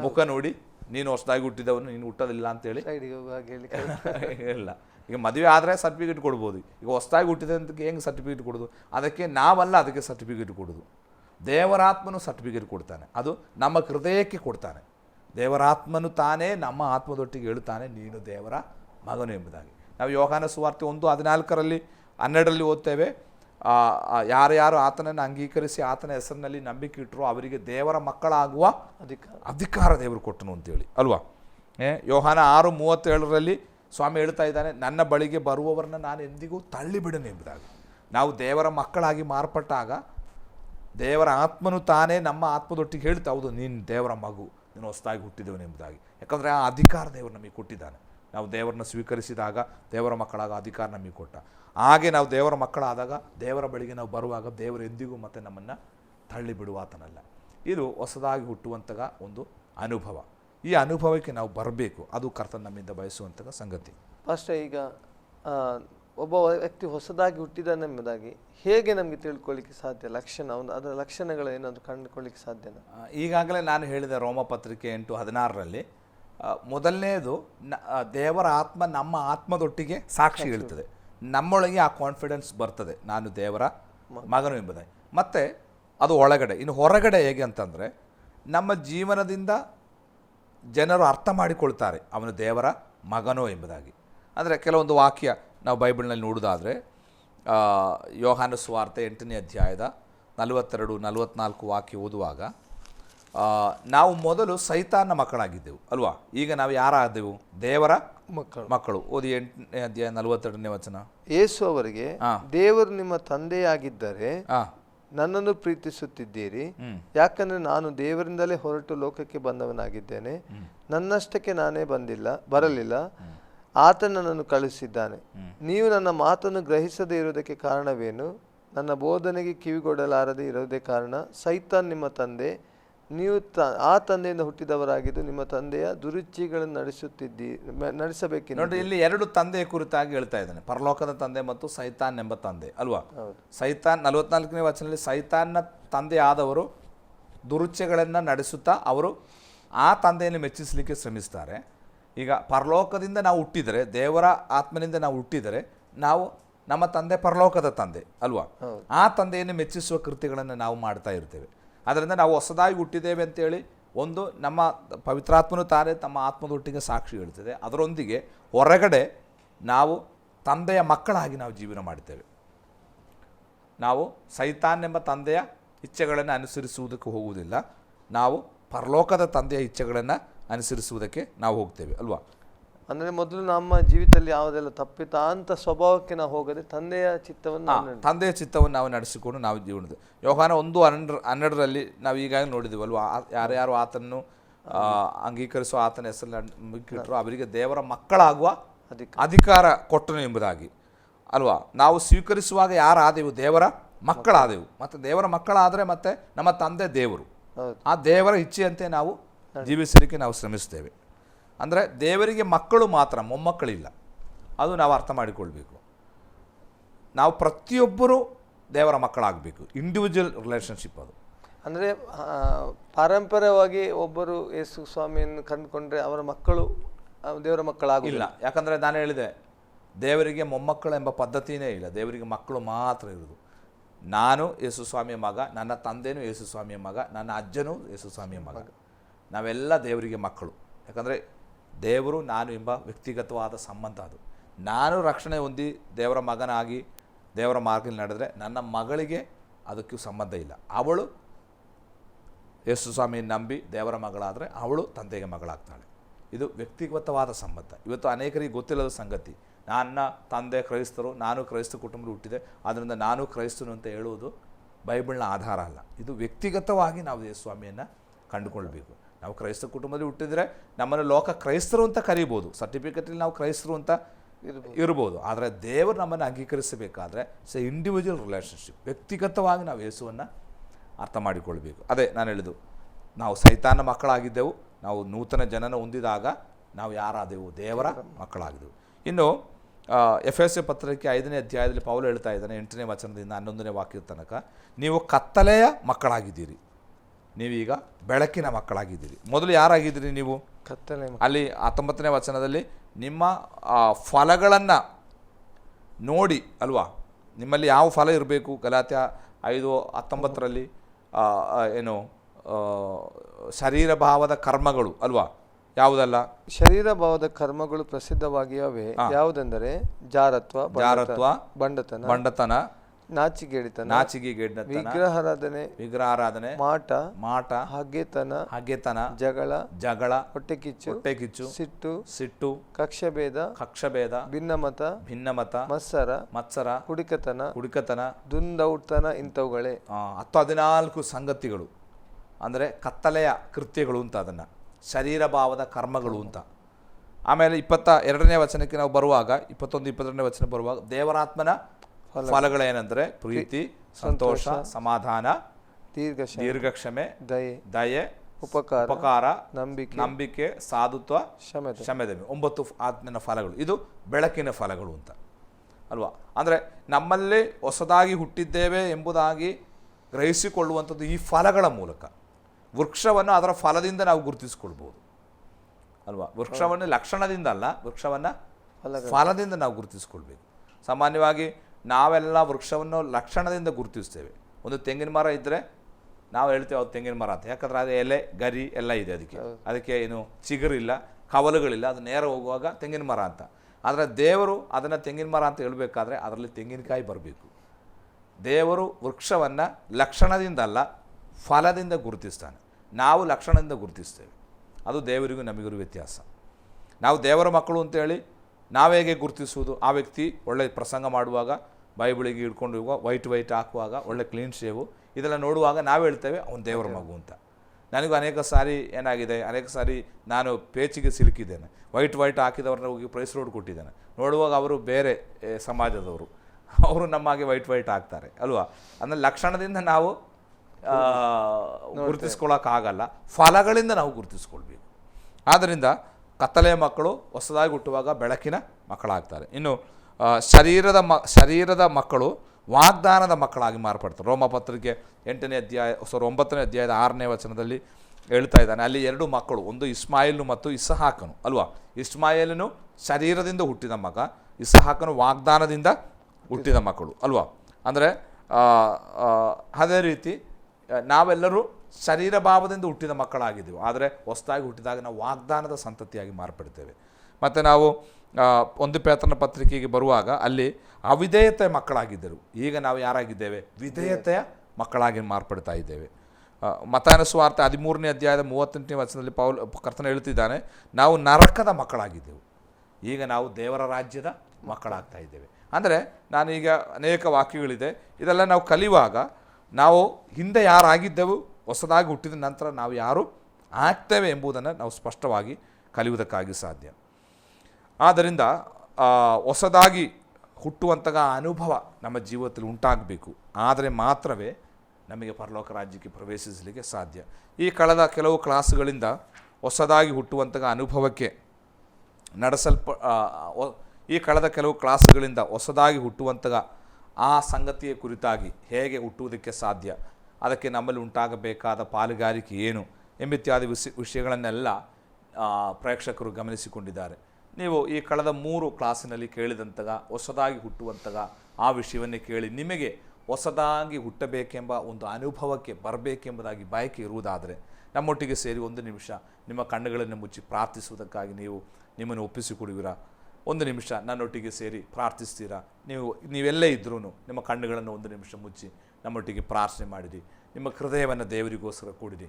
S2: ಮುಖ ನೋಡಿ ನೀನು ಹೊಸದಾಗಿ ಹುಟ್ಟಿದವನು ನೀನು ಹುಟ್ಟೋದಿಲ್ಲ ಅಂತೇಳಿ. *laughs* ಇಲ್ಲ. ಈಗ ಮದುವೆ ಆದರೆ ಸರ್ಟಿಫಿಕೇಟ್ ಕೊಡ್ಬೋದು. ಈಗ ಹೊಸದಾಗಿ ಹುಟ್ಟಿದೆ ಅಂತ ಹೆಂಗೆ ಸರ್ಟಿಫಿಕೇಟ್ ಕೊಡೋದು? ಅದಕ್ಕೆ ನಾವಲ್ಲ ಅದಕ್ಕೆ ಸರ್ಟಿಫಿಕೇಟ್ ಕೊಡೋದು. ದೇವರಾತ್ಮನು ಸರ್ಟಿಫಿಕೇಟ್ ಕೊಡ್ತಾನೆ. ಅದು ನಮ್ಮ ಹೃದಯಕ್ಕೆ ಕೊಡ್ತಾನೆ. ದೇವರಾತ್ಮನು ತಾನೇ ನಮ್ಮ ಆತ್ಮದೊಟ್ಟಿಗೆ ಹೇಳ್ತಾನೆ ನೀನು ದೇವರ ಮಗನು ಎಂಬುದಾಗಿ. ನಾವು ಯೋಹಾನ ಸುವಾರ್ತೆ ಒಂದು ಹದಿನಾಲ್ಕರಲ್ಲಿ ಹನ್ನೆರಡರಲ್ಲಿ ಓದ್ತೇವೆ. ಯಾರ್ಯಾರು ಆತನನ್ನು ಅಂಗೀಕರಿಸಿ ಆತನ ಹೆಸರಿನಲ್ಲಿ ನಂಬಿಕೆ ಇಟ್ಟರು ಅವರಿಗೆ ದೇವರ ಮಕ್ಕಳಾಗುವ
S1: ಅಧಿಕಾರ.
S2: ಅಧಿಕಾರ ದೇವರು ಕೊಟ್ಟನು ಅಂತೇಳಿ ಅಲ್ವಾ? ಏ ಯೋಹಾನ ಆರು ಮೂವತ್ತೇಳರಲ್ಲಿ ಸ್ವಾಮಿ ಹೇಳ್ತಾ ಇದ್ದಾನೆ ನನ್ನ ಬಳಿಗೆ ಬರುವವರನ್ನ ನಾನು ಎಂದಿಗೂ ತಳ್ಳಿಬಿಡನು ಎಂಬುದಾಗಿ. ನಾವು ದೇವರ ಮಕ್ಕಳಾಗಿ ಮಾರ್ಪಟ್ಟಾಗ ದೇವರ ಆತ್ಮನು ತಾನೇ ನಮ್ಮ ಆತ್ಮದೊಟ್ಟಿಗೆ ಹೇಳ್ತಾ ಹೌದು ನೀನು ದೇವರ ಮಗು. ನೀನು ಹೊಸದಾಗಿ ಹುಟ್ಟಿದವನು ಎಂಬುದಾಗಿ. ಯಾಕಂದರೆ ಆ ಅಧಿಕಾರ ದೇವರು ನಮಗೆ ಕೊಟ್ಟಿದ್ದಾನೆ. ನಾವು ದೇವರನ್ನ ಸ್ವೀಕರಿಸಿದಾಗ ದೇವರ ಮಕ್ಕಳಾಗ ಅಧಿಕಾರ ನಮಗೆ ಕೊಟ್ಟ. ಹಾಗೆ ನಾವು ದೇವರ ಮಕ್ಕಳಾದಾಗ ದೇವರ ಬಳಿಗೆ ನಾವು ಬರುವಾಗ ದೇವರು ಎಂದಿಗೂ ಮತ್ತೆ ನಮ್ಮನ್ನು ತಳ್ಳಿ ಬಿಡುವಾತನಲ್ಲ ಇದು ಹೊಸದಾಗಿ ಹುಟ್ಟುವಂತಹ ಒಂದು ಅನುಭವ. ಈ ಅನುಭವಕ್ಕೆ ನಾವು ಬರಬೇಕು. ಅದು ಕರ್ತನ ನಮ್ಮಿಂದ ಬಯಸುವಂತಹ ಸಂಗತಿ.
S1: ಫಸ್ಟ್ ಈಗ ಒಬ್ಬ ವ್ಯಕ್ತಿ ಹೊಸದಾಗಿ ಹುಟ್ಟಿದಾನೆಂಬುದಾಗಿ ಹೇಗೆ ನಮಗೆ ತಿಳ್ಕೊಳ್ಳಿಕ್ಕೆ ಸಾಧ್ಯ? ಲಕ್ಷಣ ಒಂದು ಅದರ ಲಕ್ಷಣಗಳು ಏನಾದರೂ ಕಂಡುಕೊಳ್ಳಿಕ್ಕೆ ಸಾಧ್ಯನಾ?
S2: ಈಗಾಗಲೇ ನಾನು ಹೇಳಿದ ರೋಮ ಪತ್ರಿಕೆ ಎಂಟು ಹದಿನಾರರಲ್ಲಿ ಮೊದಲನೇದು ನ- ದೇವರ ಆತ್ಮ ನಮ್ಮ ಆತ್ಮದೊಟ್ಟಿಗೆ ಸಾಕ್ಷಿ ಹೇಳ್ತದೆ. ನಮ್ಮೊಳಗೆ ಆ ಕಾನ್ಫಿಡೆನ್ಸ್ ಬರ್ತದೆ. ನಾನು ದೇವರ ಮಗನು ಎಂಬುದಾಗಿ. ಮತ್ತು ಅದು ಒಳಗಡೆ ಇನ್ನು ಹೊರಗಡೆ ಹೇಗೆ ಅಂತಂದರೆ ನಮ್ಮ ಜೀವನದಿಂದ ಜನರು ಅರ್ಥ ಮಾಡಿಕೊಳ್ತಾರೆ ಅವನು ದೇವರ ಮಗನೋ ಎಂಬುದಾಗಿ. ಅಂದರೆ ಕೆಲವೊಂದು ವಾಕ್ಯ ನಾವು ಬೈಬಲ್ನಲ್ಲಿ ನೋಡೋದಾದರೆ ಯೋಹಾನ ಸುವಾರ್ತೆ ಎಂಟನೇ ಅಧ್ಯಾಯದ ನಲವತ್ತೆರಡು ನಲವತ್ನಾಲ್ಕು ವಾಕ್ಯ ಓದುವಾಗ ನಾವು ಮೊದಲು ಸೈತಾನ ಮಕ್ಕಳಾಗಿದ್ದೆವು ಅಲ್ವಾ? ಈಗ ನಾವು ಯಾರಾದೆವು? ದೇವರ
S1: ಮಕ್ಕಳು.
S2: ಮಕ್ಕಳು. ಓದಿ ಎಂಟನೇ ಅಧ್ಯಾಯ ನಲವತ್ತೆರಡನೇ ವಚನ.
S1: ಯೇಸು ಅವರಿಗೆ. ದೇವರು ನಿಮ್ಮ ತಂದೆಯಾಗಿದ್ದರೆ
S2: ಹಾಂ.
S1: ನನ್ನನ್ನು ಪ್ರೀತಿಸುತ್ತಿದ್ದೀರಿ. ಯಾಕಂದ್ರೆ ನಾನು ದೇವರಿಂದಲೇ ಹೊರಟು ಲೋಕಕ್ಕೆ ಬಂದವನಾಗಿದ್ದೇನೆ. ನನ್ನಷ್ಟಕ್ಕೆ ನಾನೇ ಬಂದಿಲ್ಲ ಬರಲಿಲ್ಲ. ಆತ ನನ್ನನ್ನು ಕಳುಹಿಸಿದ್ದಾನೆ ನೀವು ನನ್ನ ಮಾತನ್ನು ಗ್ರಹಿಸದೇ ಇರುವುದಕ್ಕೆ ಕಾರಣವೇನು? ನನ್ನ ಬೋಧನೆಗೆ ಕಿವಿಗೊಡಲಾರದೆ ಇರೋದೇ ಕಾರಣ ಸೈತಾನ್ ನಿಮ್ಮ ತಂದೆ. ನೀವು ತ ಆ ತಂದೆಯಿಂದ ಹುಟ್ಟಿದವರಾಗಿದ್ದು ನಿಮ್ಮ ತಂದೆಯ ದುರುಚಿಗಳನ್ನು ನಡೆಸುತ್ತಿದ್ದೀ ನಡೆಸಬೇಕಿದೆ ನೋಡಿ
S2: ನೋಡ್ರಿ ಇಲ್ಲಿ ಎರಡು ತಂದೆಯ ಕುರಿತಾಗಿ ಹೇಳ್ತಾ ಇದ್ದಾನೆ. ಪರಲೋಕದ ತಂದೆ ಮತ್ತು ಸೈತಾನ್ ಎಂಬ ತಂದೆ ಅಲ್ವಾ? ಸೈತಾನ್ ನಲವತ್ನಾಲ್ಕನೇ ವಚನದಲ್ಲಿ ಸೈತಾನ್ನ ತಂದೆ ಆದವರು ದುರುಚ್ಯಗಳನ್ನು ನಡೆಸುತ್ತಾ ಅವರು ಆ ತಂದೆಯನ್ನು ಮೆಚ್ಚಿಸಲಿಕ್ಕೆ ಶ್ರಮಿಸ್ತಾರೆ. ಈಗ ಪರಲೋಕದಿಂದ ನಾವು ಹುಟ್ಟಿದರೆ ದೇವರ ಆತ್ಮನಿಂದ ನಾವು ಹುಟ್ಟಿದರೆ ನಾವು ನಮ್ಮ ತಂದೆ ಪರಲೋಕದ ತಂದೆ ಅಲ್ವಾ? ಆ ತಂದೆಯನ್ನು ಮೆಚ್ಚಿಸುವ ಕೃತಿಗಳನ್ನು ನಾವು ಮಾಡ್ತಾ ಇರ್ತೇವೆ. ಅದರಿಂದ ನಾವು ಹೊಸದಾಗಿ ಹುಟ್ಟಿದ್ದೇವೆ ಅಂತೇಳಿ ಒಂದು ನಮ್ಮ ಪವಿತ್ರಾತ್ಮನು ತಾನೇ ತಮ್ಮ ಆತ್ಮದೊಟ್ಟಿಗೆ ಸಾಕ್ಷಿ ಹೇಳ್ತದೆ. ಅದರೊಂದಿಗೆ ಹೊರಗಡೆ ನಾವು ತಂದೆಯ ಮಕ್ಕಳಾಗಿ ನಾವು ಜೀವನ ಮಾಡ್ತೇವೆ. ನಾವು ಸೈತಾನ್ ಎಂಬ ತಂದೆಯ ಇಚ್ಛೆಗಳನ್ನು ಅನುಸರಿಸುವುದಕ್ಕೆ ಹೋಗುವುದಿಲ್ಲ. ನಾವು ಪರಲೋಕದ ತಂದೆಯ ಇಚ್ಛೆಗಳನ್ನು ಅನುಸರಿಸುವುದಕ್ಕೆ ನಾವು ಹೋಗ್ತೇವೆ ಅಲ್ವಾ?
S1: ಅಂದರೆ ಮೊದಲು ನಮ್ಮ ಜೀವಿತದಲ್ಲಿ ಯಾವುದೆಲ್ಲ ತಪ್ಪಿತ ಅಂತ ಸ್ವಭಾವಕ್ಕೆ ನಾವು ಹೋಗದೆ ತಂದೆಯ ಚಿತ್ತವನ್ನು
S2: ತಂದೆಯ ಚಿತ್ತವನ್ನು ನಾವು ನಡೆಸಿಕೊಂಡು ನಾವು ಜೀವನದ ಯೋಹಾನ ಒಂದು ಹನ್ನೆರಡು ಹನ್ನೆರಡರಲ್ಲಿ ನಾವು ಈಗಾಗಲೇ ನೋಡಿದ್ದೀವಲ್ವ ಆ- ಯಾರ್ಯಾರು ಆತನನ್ನು ಅಂಗೀಕರಿಸುವ ಆತನ ಹೆಸರಲ್ಲಿ ಇಟ್ಟರು ಅವರಿಗೆ ದೇವರ ಮಕ್ಕಳಾಗುವ
S1: ಅಧಿಕ
S2: ಅಧಿಕಾರ ಕೊಟ್ಟನು ಎಂಬುದಾಗಿ ಅಲ್ವಾ? ನಾವು ಸ್ವೀಕರಿಸುವಾಗ ಯಾರಾದೆವು? ದೇವರ ಮಕ್ಕಳಾದೆವು. ಮತ್ತು ದೇವರ ಮಕ್ಕಳಾದರೆ ಮತ್ತೆ ನಮ್ಮ ತಂದೆ ದೇವರು. ಆ ದೇವರ ಇಚ್ಛೆಯಂತೆ ನಾವು ಜೀವಿಸಲಿಕ್ಕೆ ನಾವು ಶ್ರಮಿಸ್ತೇವೆ ಅಂದರೆ ದೇವರಿಗೆ ಮಕ್ಕಳು ಮಾತ್ರ ಮೊಮ್ಮಕ್ಕಳಿಲ್ಲ. ಅದು ನಾವು ಅರ್ಥ ಮಾಡಿಕೊಳ್ಬೇಕು. ನಾವು ಪ್ರತಿಯೊಬ್ಬರೂ ದೇವರ ಮಕ್ಕಳಾಗಬೇಕು. ಇಂಡಿವಿಜುವಲ್ ರಿಲೇಷನ್ಶಿಪ್ ಅದು.
S1: ಅಂದರೆ ಪಾರಂಪರ್ಯವಾಗಿ ಒಬ್ಬರು ಯೇಸು ಸ್ವಾಮಿಯನ್ನು ಕಂಡುಕೊಂಡ್ರೆ ಅವರ ಮಕ್ಕಳು ದೇವರ
S2: ಮಕ್ಕಳಾಗಿಲ್ಲ ಯಾಕಂದರೆ ನಾನು ಹೇಳಿದೆ ದೇವರಿಗೆ ಮೊಮ್ಮಕ್ಕಳು ಎಂಬ ಪದ್ಧತಿಯೇ ಇಲ್ಲ. ದೇವರಿಗೆ ಮಕ್ಕಳು ಮಾತ್ರ ಇರೋದು ನಾನು ಯೇಸು ಸ್ವಾಮಿಯ ಮಗ ನನ್ನ ತಂದೆಯೂ ಯೇಸು ಸ್ವಾಮಿಯ ಮಗ ನನ್ನ ಅಜ್ಜನೂ ಯೇಸು ಸ್ವಾಮಿಯ ಮಗ. ನಾವೆಲ್ಲ ದೇವರಿಗೆ ಮಕ್ಕಳು. ಯಾಕಂದರೆ ದೇವರು ನಾನು ಎಂಬ ವ್ಯಕ್ತಿಗತವಾದ ಸಂಬಂಧ ಅದು. ನಾನು ರಕ್ಷಣೆ ಹೊಂದಿ ದೇವರ ಮಗನಾಗಿ ದೇವರ ಮಾರ್ಗದಲ್ಲಿ ನಡೆದರೆ ನನ್ನ ಮಗಳಿಗೆ ಅದಕ್ಕೂ ಸಂಬಂಧ ಇಲ್ಲ. ಅವಳು ಯೇಸು ಸ್ವಾಮಿಯನ್ನು ನಂಬಿ ದೇವರ ಮಗಳಾದರೆ ಅವಳು ತಂದೆಗೆ ಮಗಳಾಗ್ತಾಳೆ. ಇದು ವ್ಯಕ್ತಿಗತವಾದ ಸಂಬಂಧ. ಇವತ್ತು ಅನೇಕರಿಗೆ ಗೊತ್ತಿಲ್ಲದ ಸಂಗತಿ. ನನ್ನ ತಂದೆ ಕ್ರೈಸ್ತರು, ನಾನು ಕ್ರೈಸ್ತ ಕುಟುಂಬದಲ್ಲಿ ಹುಟ್ಟಿದೆ. ಆದ್ದರಿಂದ ನಾನು ಕ್ರೈಸ್ತನು ಅಂತ ಹೇಳುವುದು ಬೈಬಲ್ನ ಆಧಾರ ಅಲ್ಲ. ಇದು ವ್ಯಕ್ತಿಗತವಾಗಿ ನಾವು ಯೇಸು ಸ್ವಾಮಿಯನ್ನು ಕಂಡುಕೊಳ್ಬೇಕು. ನಾವು ಕ್ರೈಸ್ತ ಕುಟುಂಬದಲ್ಲಿ ಹುಟ್ಟಿದರೆ ನಮ್ಮನ್ನು ಲೋಕ ಕ್ರೈಸ್ತರು ಅಂತ ಕರಿಬೋದು. ಸರ್ಟಿಫಿಕೇಟಲ್ಲಿ ನಾವು ಕ್ರೈಸ್ತರು ಅಂತ ಇರ್ಬೋದು. ಆದರೆ ದೇವರು ನಮ್ಮನ್ನು ಅಂಗೀಕರಿಸಬೇಕಾದ್ರೆ ಇಟ್ಸ್ ಎ ಇಂಡಿವಿಜುವಲ್ ರಿಲೇಷನ್ಶಿಪ್ ವ್ಯಕ್ತಿಗತವಾಗಿ ನಾವು ಯೇಸುವನ್ನು ಅರ್ಥ ಮಾಡಿಕೊಳ್ಬೇಕು. ಅದೇ ನಾನು ಹೇಳಿದು ನಾವು ಸೈತಾನ ಮಕ್ಕಳಾಗಿದ್ದೆವು. ನಾವು ನೂತನ ಜನನ ಹೊಂದಿದಾಗ ನಾವು ಯಾರಾದೆವು? ದೇವರ ಮಕ್ಕಳಾಗಿದ್ದೆವು. ಇನ್ನು ಎಫ್ ಎಸ್ ಎ ಪತ್ರಕ್ಕೆ ಐದನೇ ಅಧ್ಯಾಯದಲ್ಲಿ ಪೌಲು ಹೇಳ್ತಾ ಇದ್ದಾನೆ ಎಂಟನೇ ವಚನದಿಂದ ಹನ್ನೊಂದನೇ ವಾಕ್ಯದ ತನಕ ನೀವು ಕತ್ತಲೆಯ ಮಕ್ಕಳಾಗಿದ್ದೀರಿ. ನೀವೀಗ ಬೆಳಕಿನ ಮಕ್ಕಳಾಗಿದ್ದೀರಿ. ಮೊದಲು ಯಾರಾಗಿದ್ದೀರಿ ನೀವು?
S1: ಕತ್ತಲೆ
S2: ಅಲ್ಲಿ ಹತ್ತೊಂಬತ್ತನೇ ವಚನದಲ್ಲಿ ನಿಮ್ಮ ಫಲಗಳನ್ನು ನೋಡಿ ಅಲ್ವಾ? ನಿಮ್ಮಲ್ಲಿ ಯಾವ ಫಲ ಇರಬೇಕು? ಗಲಾತ್ಯ ಐದು ಹತ್ತೊಂಬತ್ತರಲ್ಲಿ ಏನು ಶರೀರ ಭಾವದ ಕರ್ಮಗಳು ಅಲ್ವಾ? ಯಾವುದಲ್ಲ?
S1: ಶರೀರ ಭಾವದ ಕರ್ಮಗಳು ಪ್ರಸಿದ್ಧವಾಗಿವೆ ಯಾವುದೆಂದರೆ ಜಾರತ್ವ
S2: ಜಾರತ್ವ,
S1: ಬಂಡತನ.
S2: ಬಂಡತನ.
S1: ನಾಚಿಗೇಡಿತನ
S2: ನಾಚಿಗೆ ಗೆಡ್ಡತನ
S1: ವಿಗ್ರಹಾರಾಧನೆ
S2: ವಿಗ್ರಹಾರಾಧನೆ
S1: ಮಾಟ
S2: ಮಾಟ
S1: ಹಗೆತನ
S2: ಹಗೆತನ
S1: ಜಗಳ
S2: ಜಗಳ
S1: ಹೊಟ್ಟೆಕಿಚ್ಚು
S2: ಹೊಟ್ಟೆಕಿಚ್ಚು
S1: ಸಿಟ್ಟು
S2: ಸಿಟ್ಟು
S1: ಕಕ್ಷಭೇದ
S2: ಕಕ್ಷಭೇದ
S1: ಭಿನ್ನಮತ
S2: ಭಿನ್ನಮತ
S1: ಮತ್ಸರ
S2: ಮತ್ಸರ
S1: ಕುಡಿಕತನ
S2: ಕುಡಿಕತನ
S1: ದುಂದೌಡ್ತನ ಇಂಥವುಗಳೇ.
S2: ಹತ್ತು ಹದಿನಾಲ್ಕು ಸಂಗತಿಗಳು ಅಂದರೆ ಕತ್ತಲೆಯ ಕೃತ್ಯಗಳು ಅಂತ ಅದನ್ನು ಶರೀರ ಭಾವದ ಕರ್ಮಗಳು ಅಂತ. ಆಮೇಲೆ ಇಪ್ಪತ್ತ ಎರಡನೇ ವಚನಕ್ಕೆ ನಾವು ಬರುವಾಗ ಇಪ್ಪತ್ತೊಂದು ಇಪ್ಪತ್ತೆರಡನೇ ವಚನ ಬರುವಾಗ ದೇವರಾತ್ಮನ ಫಲಗಳೇನೆಂದರೆ ಪ್ರೀತಿ ಸಂತೋಷ ಸಮಾಧಾನ
S1: ದೀರ್ಘ
S2: ದೀರ್ಘಕ್ಷಮೆ
S1: ದಯೆ
S2: ದಯೆ
S1: ಉಪಕಾರ
S2: ಉಪಕಾರ
S1: ನಂಬಿಕೆ
S2: ನಂಬಿಕೆ ಸಾಧುತ್ವ
S1: ಕ್ಷಮೆ
S2: ಕ್ಷಮೆದಮೆ ಒಂಬತ್ತು ಆತ್ಮನ ಫಲಗಳು. ಇದು ಬೆಳಕಿನ ಫಲಗಳು ಅಂತ. ಅಲ್ವಾ? ಅಂದರೆ ನಮ್ಮಲ್ಲಿ ಹೊಸದಾಗಿ ಹುಟ್ಟಿದ್ದೇವೆ ಎಂಬುದಾಗಿ ಗ್ರಹಿಸಿಕೊಳ್ಳುವಂಥದ್ದು ಈ ಫಲಗಳ ಮೂಲಕ. ವೃಕ್ಷವನ್ನು ಅದರ ಫಲದಿಂದ ನಾವು ಗುರುತಿಸ್ಕೊಳ್ಬೋದು. ಅಲ್ವಾ? ವೃಕ್ಷವನ್ನು ಲಕ್ಷಣದಿಂದ ಅಲ್ಲ ವೃಕ್ಷವನ್ನು ಫಲದಿಂದ ನಾವು ಗುರುತಿಸ್ಕೊಳ್ಬೇಕು. ಸಾಮಾನ್ಯವಾಗಿ ನಾವೆಲ್ಲ ವೃಕ್ಷವನ್ನು ಲಕ್ಷಣದಿಂದ ಗುರುತಿಸ್ತೇವೆ ಒಂದು ತೆಂಗಿನ ಮರ ಇದ್ದರೆ ನಾವು ಹೇಳ್ತೇವೆ ಅದು ತೆಂಗಿನ ಮರ ಅಂತ. ಯಾಕಂದರೆ ಅದು ಎಲೆ ಗರಿ ಎಲ್ಲ ಇದೆ ಅದಕ್ಕೆ. ಅದಕ್ಕೆ ಏನು ಚಿಗುರಿಲ್ಲ ಕವಲುಗಳಿಲ್ಲ ಅದು ನೇರ ಹೋಗುವಾಗ ತೆಂಗಿನ ಮರ ಅಂತ. ಆದರೆ ದೇವರು ಅದನ್ನು ತೆಂಗಿನ ಮರ ಅಂತ ಹೇಳಬೇಕಾದ್ರೆ ಅದರಲ್ಲಿ ತೆಂಗಿನಕಾಯಿ ಬರಬೇಕು. ದೇವರು ವೃಕ್ಷವನ್ನು ಲಕ್ಷಣದಿಂದ ಅಲ್ಲ ಫಲದಿಂದ ಗುರುತಿಸ್ತಾನೆ. ನಾವು ಲಕ್ಷಣದಿಂದ ಗುರುತಿಸ್ತೇವೆ. ಅದು ದೇವರಿಗೂ ನಮಗಿರೋ ವ್ಯತ್ಯಾಸ. ನಾವು ದೇವರ ಮಕ್ಕಳು ಅಂತೇಳಿ ನಾವು ಹೇಗೆ ಗುರುತಿಸುವುದು? ಆ ವ್ಯಕ್ತಿ ಒಳ್ಳೆಯ ಪ್ರಸಂಗ ಮಾಡುವಾಗ ಬೈಬಳಿಗೆ ಹಿಡ್ಕೊಂಡು ಹೋಗುವ ವೈಟ್ ವೈಟ್ ಹಾಕುವಾಗ ಒಳ್ಳೆ ಕ್ಲೀನ್ ಶೇವು ಇದೆಲ್ಲ ನೋಡುವಾಗ ನಾವು ಹೇಳ್ತೇವೆ ಅವನು ದೇವರ ಮಗು ಅಂತ. ನನಗೂ ಅನೇಕ ಸಾರಿ ಏನಾಗಿದೆ ಅನೇಕ ಸಾರಿ ನಾನು ಪೇಚಿಗೆ ಸಿಲುಕಿದ್ದೇನೆ. ವೈಟ್ ವೈಟ್ ಹಾಕಿದವ್ರನ್ನ ಹೋಗಿ ಪ್ರೈಸ್ ರೋಡ್ ಕೊಟ್ಟಿದ್ದೇನೆ. ನೋಡುವಾಗ ಅವರು ಬೇರೆ ಸಮಾಜದವರು. ಅವರು ನಮ್ಮ ಹಾಗೆ ವೈಟ್ ವೈಟ್ ಹಾಕ್ತಾರೆ ಅಲ್ವಾ? ಅಂದರೆ ಲಕ್ಷಣದಿಂದ ನಾವು ಗುರುತಿಸ್ಕೊಳ್ಳೋಕ್ಕಾಗಲ್ಲ ಫಲಗಳಿಂದ ನಾವು ಗುರುತಿಸ್ಕೊಳ್ಬೇಕು. ಆದ್ದರಿಂದ ಕತ್ತಲೆಯ ಮಕ್ಕಳು ಹೊಸದಾಗಿ ಹುಟ್ಟುವಾಗ ಬೆಳಕಿನ ಮಕ್ಕಳಾಗ್ತಾರೆ. ಇನ್ನು ಶರೀರದ ಮ, ಶರೀರದ ಮಕ್ಕಳು ವಾಗ್ದಾನದ ಮಕ್ಕಳಾಗಿ ಮಾರ್ಪಡ್ತಾರೆ. ರೋಮ ಪತ್ರಿಕೆ ಎಂಟನೇ ಅಧ್ಯಾಯ ಸಾರಿ ಒಂಬತ್ತನೇ ಅಧ್ಯಾಯದ ಆರನೇ ವಚನದಲ್ಲಿ ಹೇಳ್ತಾ ಇದ್ದಾನೆ, ಅಲ್ಲಿ ಎರಡು ಮಕ್ಕಳು, ಒಂದು ಇಸ್ಮಾಯಿಲ್ನು ಮತ್ತು ಇಸಹಾಕನು ಅಲ್ವಾ? ಇಸ್ಮಾಯಿಲನು ಶರೀರದಿಂದ ಹುಟ್ಟಿದ ಮಗ ಇಸಹಾಕನು ವಾಗ್ದಾನದಿಂದ ಹುಟ್ಟಿದ ಮಕ್ಕಳು, ಅಲ್ವಾ? ಅಂದರೆ ಅದೇ ರೀತಿ ನಾವೆಲ್ಲರೂ ಶರೀರ ಭಾವದಿಂದ ಹುಟ್ಟಿದ ಮಕ್ಕಳಾಗಿದ್ದೀವಿ, ಆದರೆ ಹೊಸದಾಗಿ ಹುಟ್ಟಿದಾಗ ನಾವು ವಾಗ್ದಾನದ ಸಂತತಿಯಾಗಿ ಮಾರ್ಪಡ್ತೇವೆ. ಮತ್ತು ನಾವು ಒಂದು ಪೇತನ ಪತ್ರಿಕೆಗೆ ಬರುವಾಗ ಅಲ್ಲಿ ಅವಿಧೇಯತೆ ಮಕ್ಕಳಾಗಿದ್ದರು. ಈಗ ನಾವು ಯಾರಾಗಿದ್ದೇವೆ? ವಿಧೇಯತೆಯ ಮಕ್ಕಳಾಗಿ ಮಾರ್ಪಡ್ತಾ ಇದ್ದೇವೆ. ಮತಾನ ಸ್ವಾರ್ಥ ಹದಿಮೂರನೇ ಅಧ್ಯಾಯದ ಮೂವತ್ತೆಂಟನೇ ವಚನದಲ್ಲಿ ಪೌಲ್, ಕರ್ತನ ಹೇಳ್ತಿದ್ದಾನೆ, ನಾವು ನರಕದ ಮಕ್ಕಳಾಗಿದ್ದೆವು. ಈಗ ನಾವು ದೇವರ ರಾಜ್ಯದ ಮಕ್ಕಳಾಗ್ತಾ ಇದ್ದೇವೆ. ಅಂದರೆ ನಾನೀಗ ಅನೇಕ ವಾಕ್ಯಗಳಿದೆ. ಇದೆಲ್ಲ ನಾವು ಕಲಿಯುವಾಗ ನಾವು ಹಿಂದೆ ಯಾರಾಗಿದ್ದೆವು, ಹೊಸದಾಗಿ ಹುಟ್ಟಿದ ನಂತರ ನಾವು ಯಾರು ಆಗ್ತೇವೆ ಎಂಬುದನ್ನು ನಾವು ಸ್ಪಷ್ಟವಾಗಿ ಕಲಿಯುವುದಕ್ಕಾಗಿ ಸಾಧ್ಯ. ಆದ್ದರಿಂದ ಹೊಸದಾಗಿ ಹುಟ್ಟುವಂತಹ ಅನುಭವ ನಮ್ಮ ಜೀವನದಲ್ಲಿ ಉಂಟಾಗಬೇಕು. ಆದರೆ ಮಾತ್ರವೇ ನಮಗೆ ಪರಲೋಕ ರಾಜ್ಯಕ್ಕೆ ಪ್ರವೇಶಿಸಲಿಕ್ಕೆ ಸಾಧ್ಯ. ಈ ಕಳೆದ ಕೆಲವು ಕ್ಲಾಸ್ಗಳಿಂದ ಹೊಸದಾಗಿ ಹುಟ್ಟುವಂತಹ ಅನುಭವಕ್ಕೆ ನಡೆಸಲ್ಪ ಈ ಕಳೆದ ಕೆಲವು ಕ್ಲಾಸುಗಳಿಂದ ಹೊಸದಾಗಿ ಹುಟ್ಟುವಂತಹ ಆ ಸಂಗತಿಯ ಕುರಿತಾಗಿ ಹೇಗೆ ಹುಟ್ಟುವುದಕ್ಕೆ ಸಾಧ್ಯ, ಅದಕ್ಕೆ ನಮ್ಮಲ್ಲಿ ಉಂಟಾಗಬೇಕಾದ ಪಾಲುಗಾರಿಕೆ ಏನು ಎಂಬಿತ್ಯಾದಿ ವಿಷ, ವಿಷಯಗಳನ್ನೆಲ್ಲ ಪ್ರೇಕ್ಷಕರು ಗಮನಿಸಿಕೊಂಡಿದ್ದಾರೆ. ನೀವು ಈ ಕಳೆದ ಮೂರು ಕ್ಲಾಸಿನಲ್ಲಿ ಕೇಳಿದಂತಾಗ ಹೊಸದಾಗಿ ಹುಟ್ಟುವಂತಾಗ ಆ ವಿಷಯವನ್ನೇ ಕೇಳಿ ನಿಮಗೆ ಹೊಸದಾಗಿ ಹುಟ್ಟಬೇಕೆಂಬ ಒಂದು ಅನುಭವಕ್ಕೆ ಬರಬೇಕೆಂಬುದಾಗಿ ಬಯಕೆ ಇರುವುದಾದರೆ ನಮ್ಮೊಟ್ಟಿಗೆ ಸೇರಿ ಒಂದು ನಿಮಿಷ ನಿಮ್ಮ ಕಣ್ಣುಗಳನ್ನು ಮುಚ್ಚಿ ಪ್ರಾರ್ಥಿಸುವುದಕ್ಕಾಗಿ ನೀವು ನಿಮ್ಮನ್ನು ಒಪ್ಪಿಸಿಕೊಡುವಿರಾ? ಒಂದು ನಿಮಿಷ ನನ್ನೊಟ್ಟಿಗೆ ಸೇರಿ ಪ್ರಾರ್ಥಿಸ್ತೀರಾ? ನೀವು, ನೀವೆಲ್ಲೇ ಇದ್ರೂ ನಿಮ್ಮ ಕಣ್ಣುಗಳನ್ನು ಒಂದು ನಿಮಿಷ ಮುಚ್ಚಿ ನಮ್ಮೊಟ್ಟಿಗೆ ಪ್ರಾರ್ಥನೆ ಮಾಡಿರಿ. ನಿಮ್ಮ ಹೃದಯವನ್ನು ದೇವರಿಗೋಸ್ಕರ ಕೊಡಿರಿ.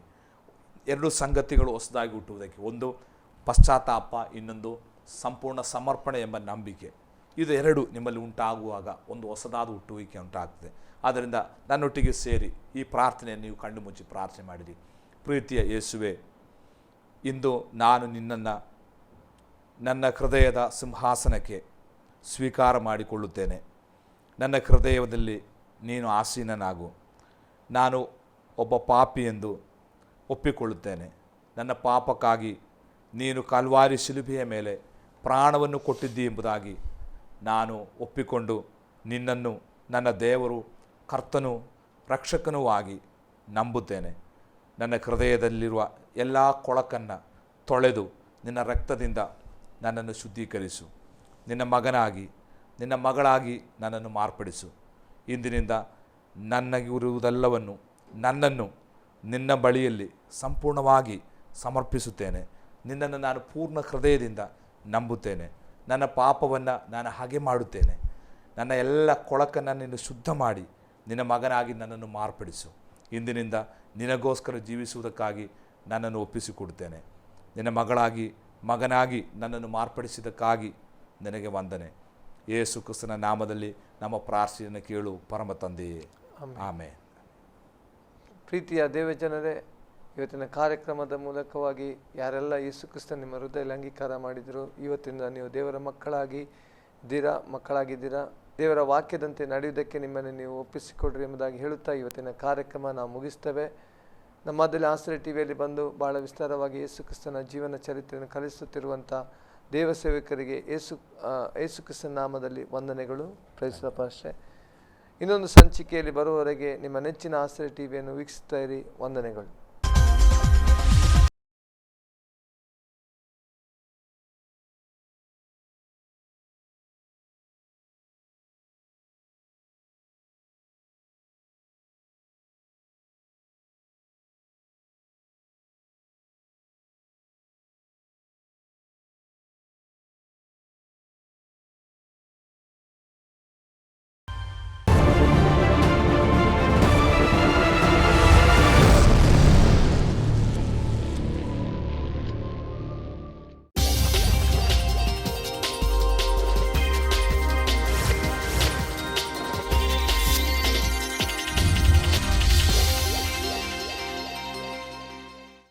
S2: ಎರಡು ಸಂಗತಿಗಳು ಹೊಸದಾಗಿ ಹುಟ್ಟುವುದಕ್ಕೆ. ಒಂದು, ಪಶ್ಚಾತ್ತಾಪ, ಇನ್ನೊಂದು ಸಂಪೂರ್ಣ ಸಮರ್ಪಣೆ ಎಂಬ ನಂಬಿಕೆ. ಇದು ಎರಡು ನಿಮ್ಮಲ್ಲಿ ಉಂಟಾಗುವಾಗ ಒಂದು ಹೊಸದಾದ ಹುಟ್ಟುವಿಕೆ ಉಂಟಾಗ್ತದೆ. ಆದ್ದರಿಂದ ನನ್ನೊಟ್ಟಿಗೆ ಸೇರಿ ಈ ಪ್ರಾರ್ಥನೆಯನ್ನು ನೀವು ಕಣ್ಣು ಮುಚ್ಚಿ ಪ್ರಾರ್ಥನೆ ಮಾಡಿರಿ. ಪ್ರೀತಿಯ ಯೇಸುವೆ, ಇಂದು ನಾನು ನಿನ್ನನ್ನು ನನ್ನ ಹೃದಯದ ಸಿಂಹಾಸನಕ್ಕೆ ಸ್ವೀಕಾರ ಮಾಡಿಕೊಳ್ಳುತ್ತೇನೆ. ನನ್ನ ಹೃದಯದಲ್ಲಿ ನೀನು ಆಸೀನನಾಗು. ನಾನು ಒಬ್ಬ ಪಾಪಿ ಎಂದು ಒಪ್ಪಿಕೊಳ್ಳುತ್ತೇನೆ. ನನ್ನ ಪಾಪಕ್ಕಾಗಿ ನೀನು ಕಲ್ವಾರಿ ಶಿಲುಬೆಯ ಮೇಲೆ ಪ್ರಾಣವನ್ನು ಕೊಟ್ಟಿದ್ದಿ ಎಂಬುದಾಗಿ ನಾನು ಒಪ್ಪಿಕೊಂಡು ನಿನ್ನನ್ನು, ನನ್ನ ದೇವರು, ಕರ್ತನು, ರಕ್ಷಕನೂ ಆಗಿ ನಂಬುತ್ತೇನೆ. ನನ್ನ ಹೃದಯದಲ್ಲಿರುವ ಎಲ್ಲ ಕೊಳಕನ್ನು ತೊಳೆದು ನಿನ್ನ ರಕ್ತದಿಂದ ನನ್ನನ್ನು ಶುದ್ಧೀಕರಿಸು. ನಿನ್ನ ಮಗನಾಗಿ, ನಿನ್ನ ಮಗಳಾಗಿ ನನ್ನನ್ನು ಮಾರ್ಪಡಿಸು. ಇಂದಿನಿಂದ ನನಗಿರುವುದೆಲ್ಲವನ್ನು ನನ್ನನ್ನು ನಿನ್ನ ಬಳಿಯಲ್ಲಿ ಸಂಪೂರ್ಣವಾಗಿ ಸಮರ್ಪಿಸುತ್ತೇನೆ. ನಿನ್ನನ್ನು ನಾನು ಪೂರ್ಣ ಹೃದಯದಿಂದ ನಂಬುತ್ತೇನೆ. ನನ್ನ ಪಾಪವನ್ನು ನಾನು ಹಾಗೆ ಮಾಡುತ್ತೇನೆ. ನನ್ನ ಎಲ್ಲ ಕೊಳಕನ್ನು ನೀನು ಶುದ್ಧ ಮಾಡಿ. ನಿನ್ನ ಮಗನಾಗಿ ನನ್ನನ್ನು ಮಾರ್ಪಡಿಸು. ಇಂದಿನಿಂದ ನಿನಗೋಸ್ಕರ ಜೀವಿಸುವುದಕ್ಕಾಗಿ ನನ್ನನ್ನು ಒಪ್ಪಿಸಿಕೊಡುತ್ತೇನೆ. ನಿನ್ನ ಮಗಳಾಗಿ ಮಗನಾಗಿ ನನ್ನನ್ನು ಮಾರ್ಪಡಿಸಿದ್ದಕ್ಕಾಗಿ ನನಗೆ ವಂದನೆ. ಯೇಸು ಕ್ರಿಸ್ತನ ನಾಮದಲ್ಲಿ ನಮ್ಮ ಪ್ರಾರ್ಥನೆಯನ್ನು ಕೇಳು ಪರಮ ತಂದೆಯೇ. ಆಮೇಲೆ
S1: ಪ್ರೀತಿಯ ದೇವಜನರೇ ಇವತ್ತಿನ ಕಾರ್ಯಕ್ರಮದ ಮೂಲಕವಾಗಿ ಯಾರೆಲ್ಲ ಯೇಸು ಕ್ರಿಸ್ತ ನಿಮ್ಮ ಹೃದಯದಲ್ಲಿ ಅಂಗೀಕಾರ ಮಾಡಿದ್ರು, ಇವತ್ತಿಂದ ನೀವು ದೇವರ ಮಕ್ಕಳಾಗಿ ದಿರ ಮಕ್ಕಳಾಗಿದ್ದೀರಾ? ದೇವರ ವಾಕ್ಯದಂತೆ ನಡೆಯುವುದಕ್ಕೆ ನಿಮ್ಮನ್ನು ನೀವು ಒಪ್ಪಿಸಿಕೊಡ್ರಿ ಎಂಬುದಾಗಿ ಹೇಳುತ್ತಾ ಇವತ್ತಿನ ಕಾರ್ಯಕ್ರಮ ನಾವು ಮುಗಿಸ್ತೇವೆ. ನಮ್ಮದಲ್ಲಿ ಆಶ್ರಯ ಟಿವಿಯಲ್ಲಿ ಬಂದು ಭಾಳ ವಿಸ್ತಾರವಾಗಿ ಯೇಸು ಕ್ರಿಸ್ತನ ಜೀವನ ಚರಿತ್ರೆಯನ್ನು ಕಲಿಸುತ್ತಿರುವಂಥ ದೇವ ಸೇವಕರಿಗೆ ಯೇಸು ಯೇಸು ಕ್ರಿಸ್ತನ ನಾಮದಲ್ಲಿ ವಂದನೆಗಳು. ಪ್ರಯತ್ನ ಅಷ್ಟೇ ಇನ್ನೊಂದು ಸಂಚಿಕೆಯಲ್ಲಿ ಬರುವವರೆಗೆ ನಿಮ್ಮ ನೆಚ್ಚಿನ ಆಶ್ರಯ ಟಿವಿಯನ್ನು ವೀಕ್ಷಿಸ್ತಾ ಇರಿ. ವಂದನೆಗಳು.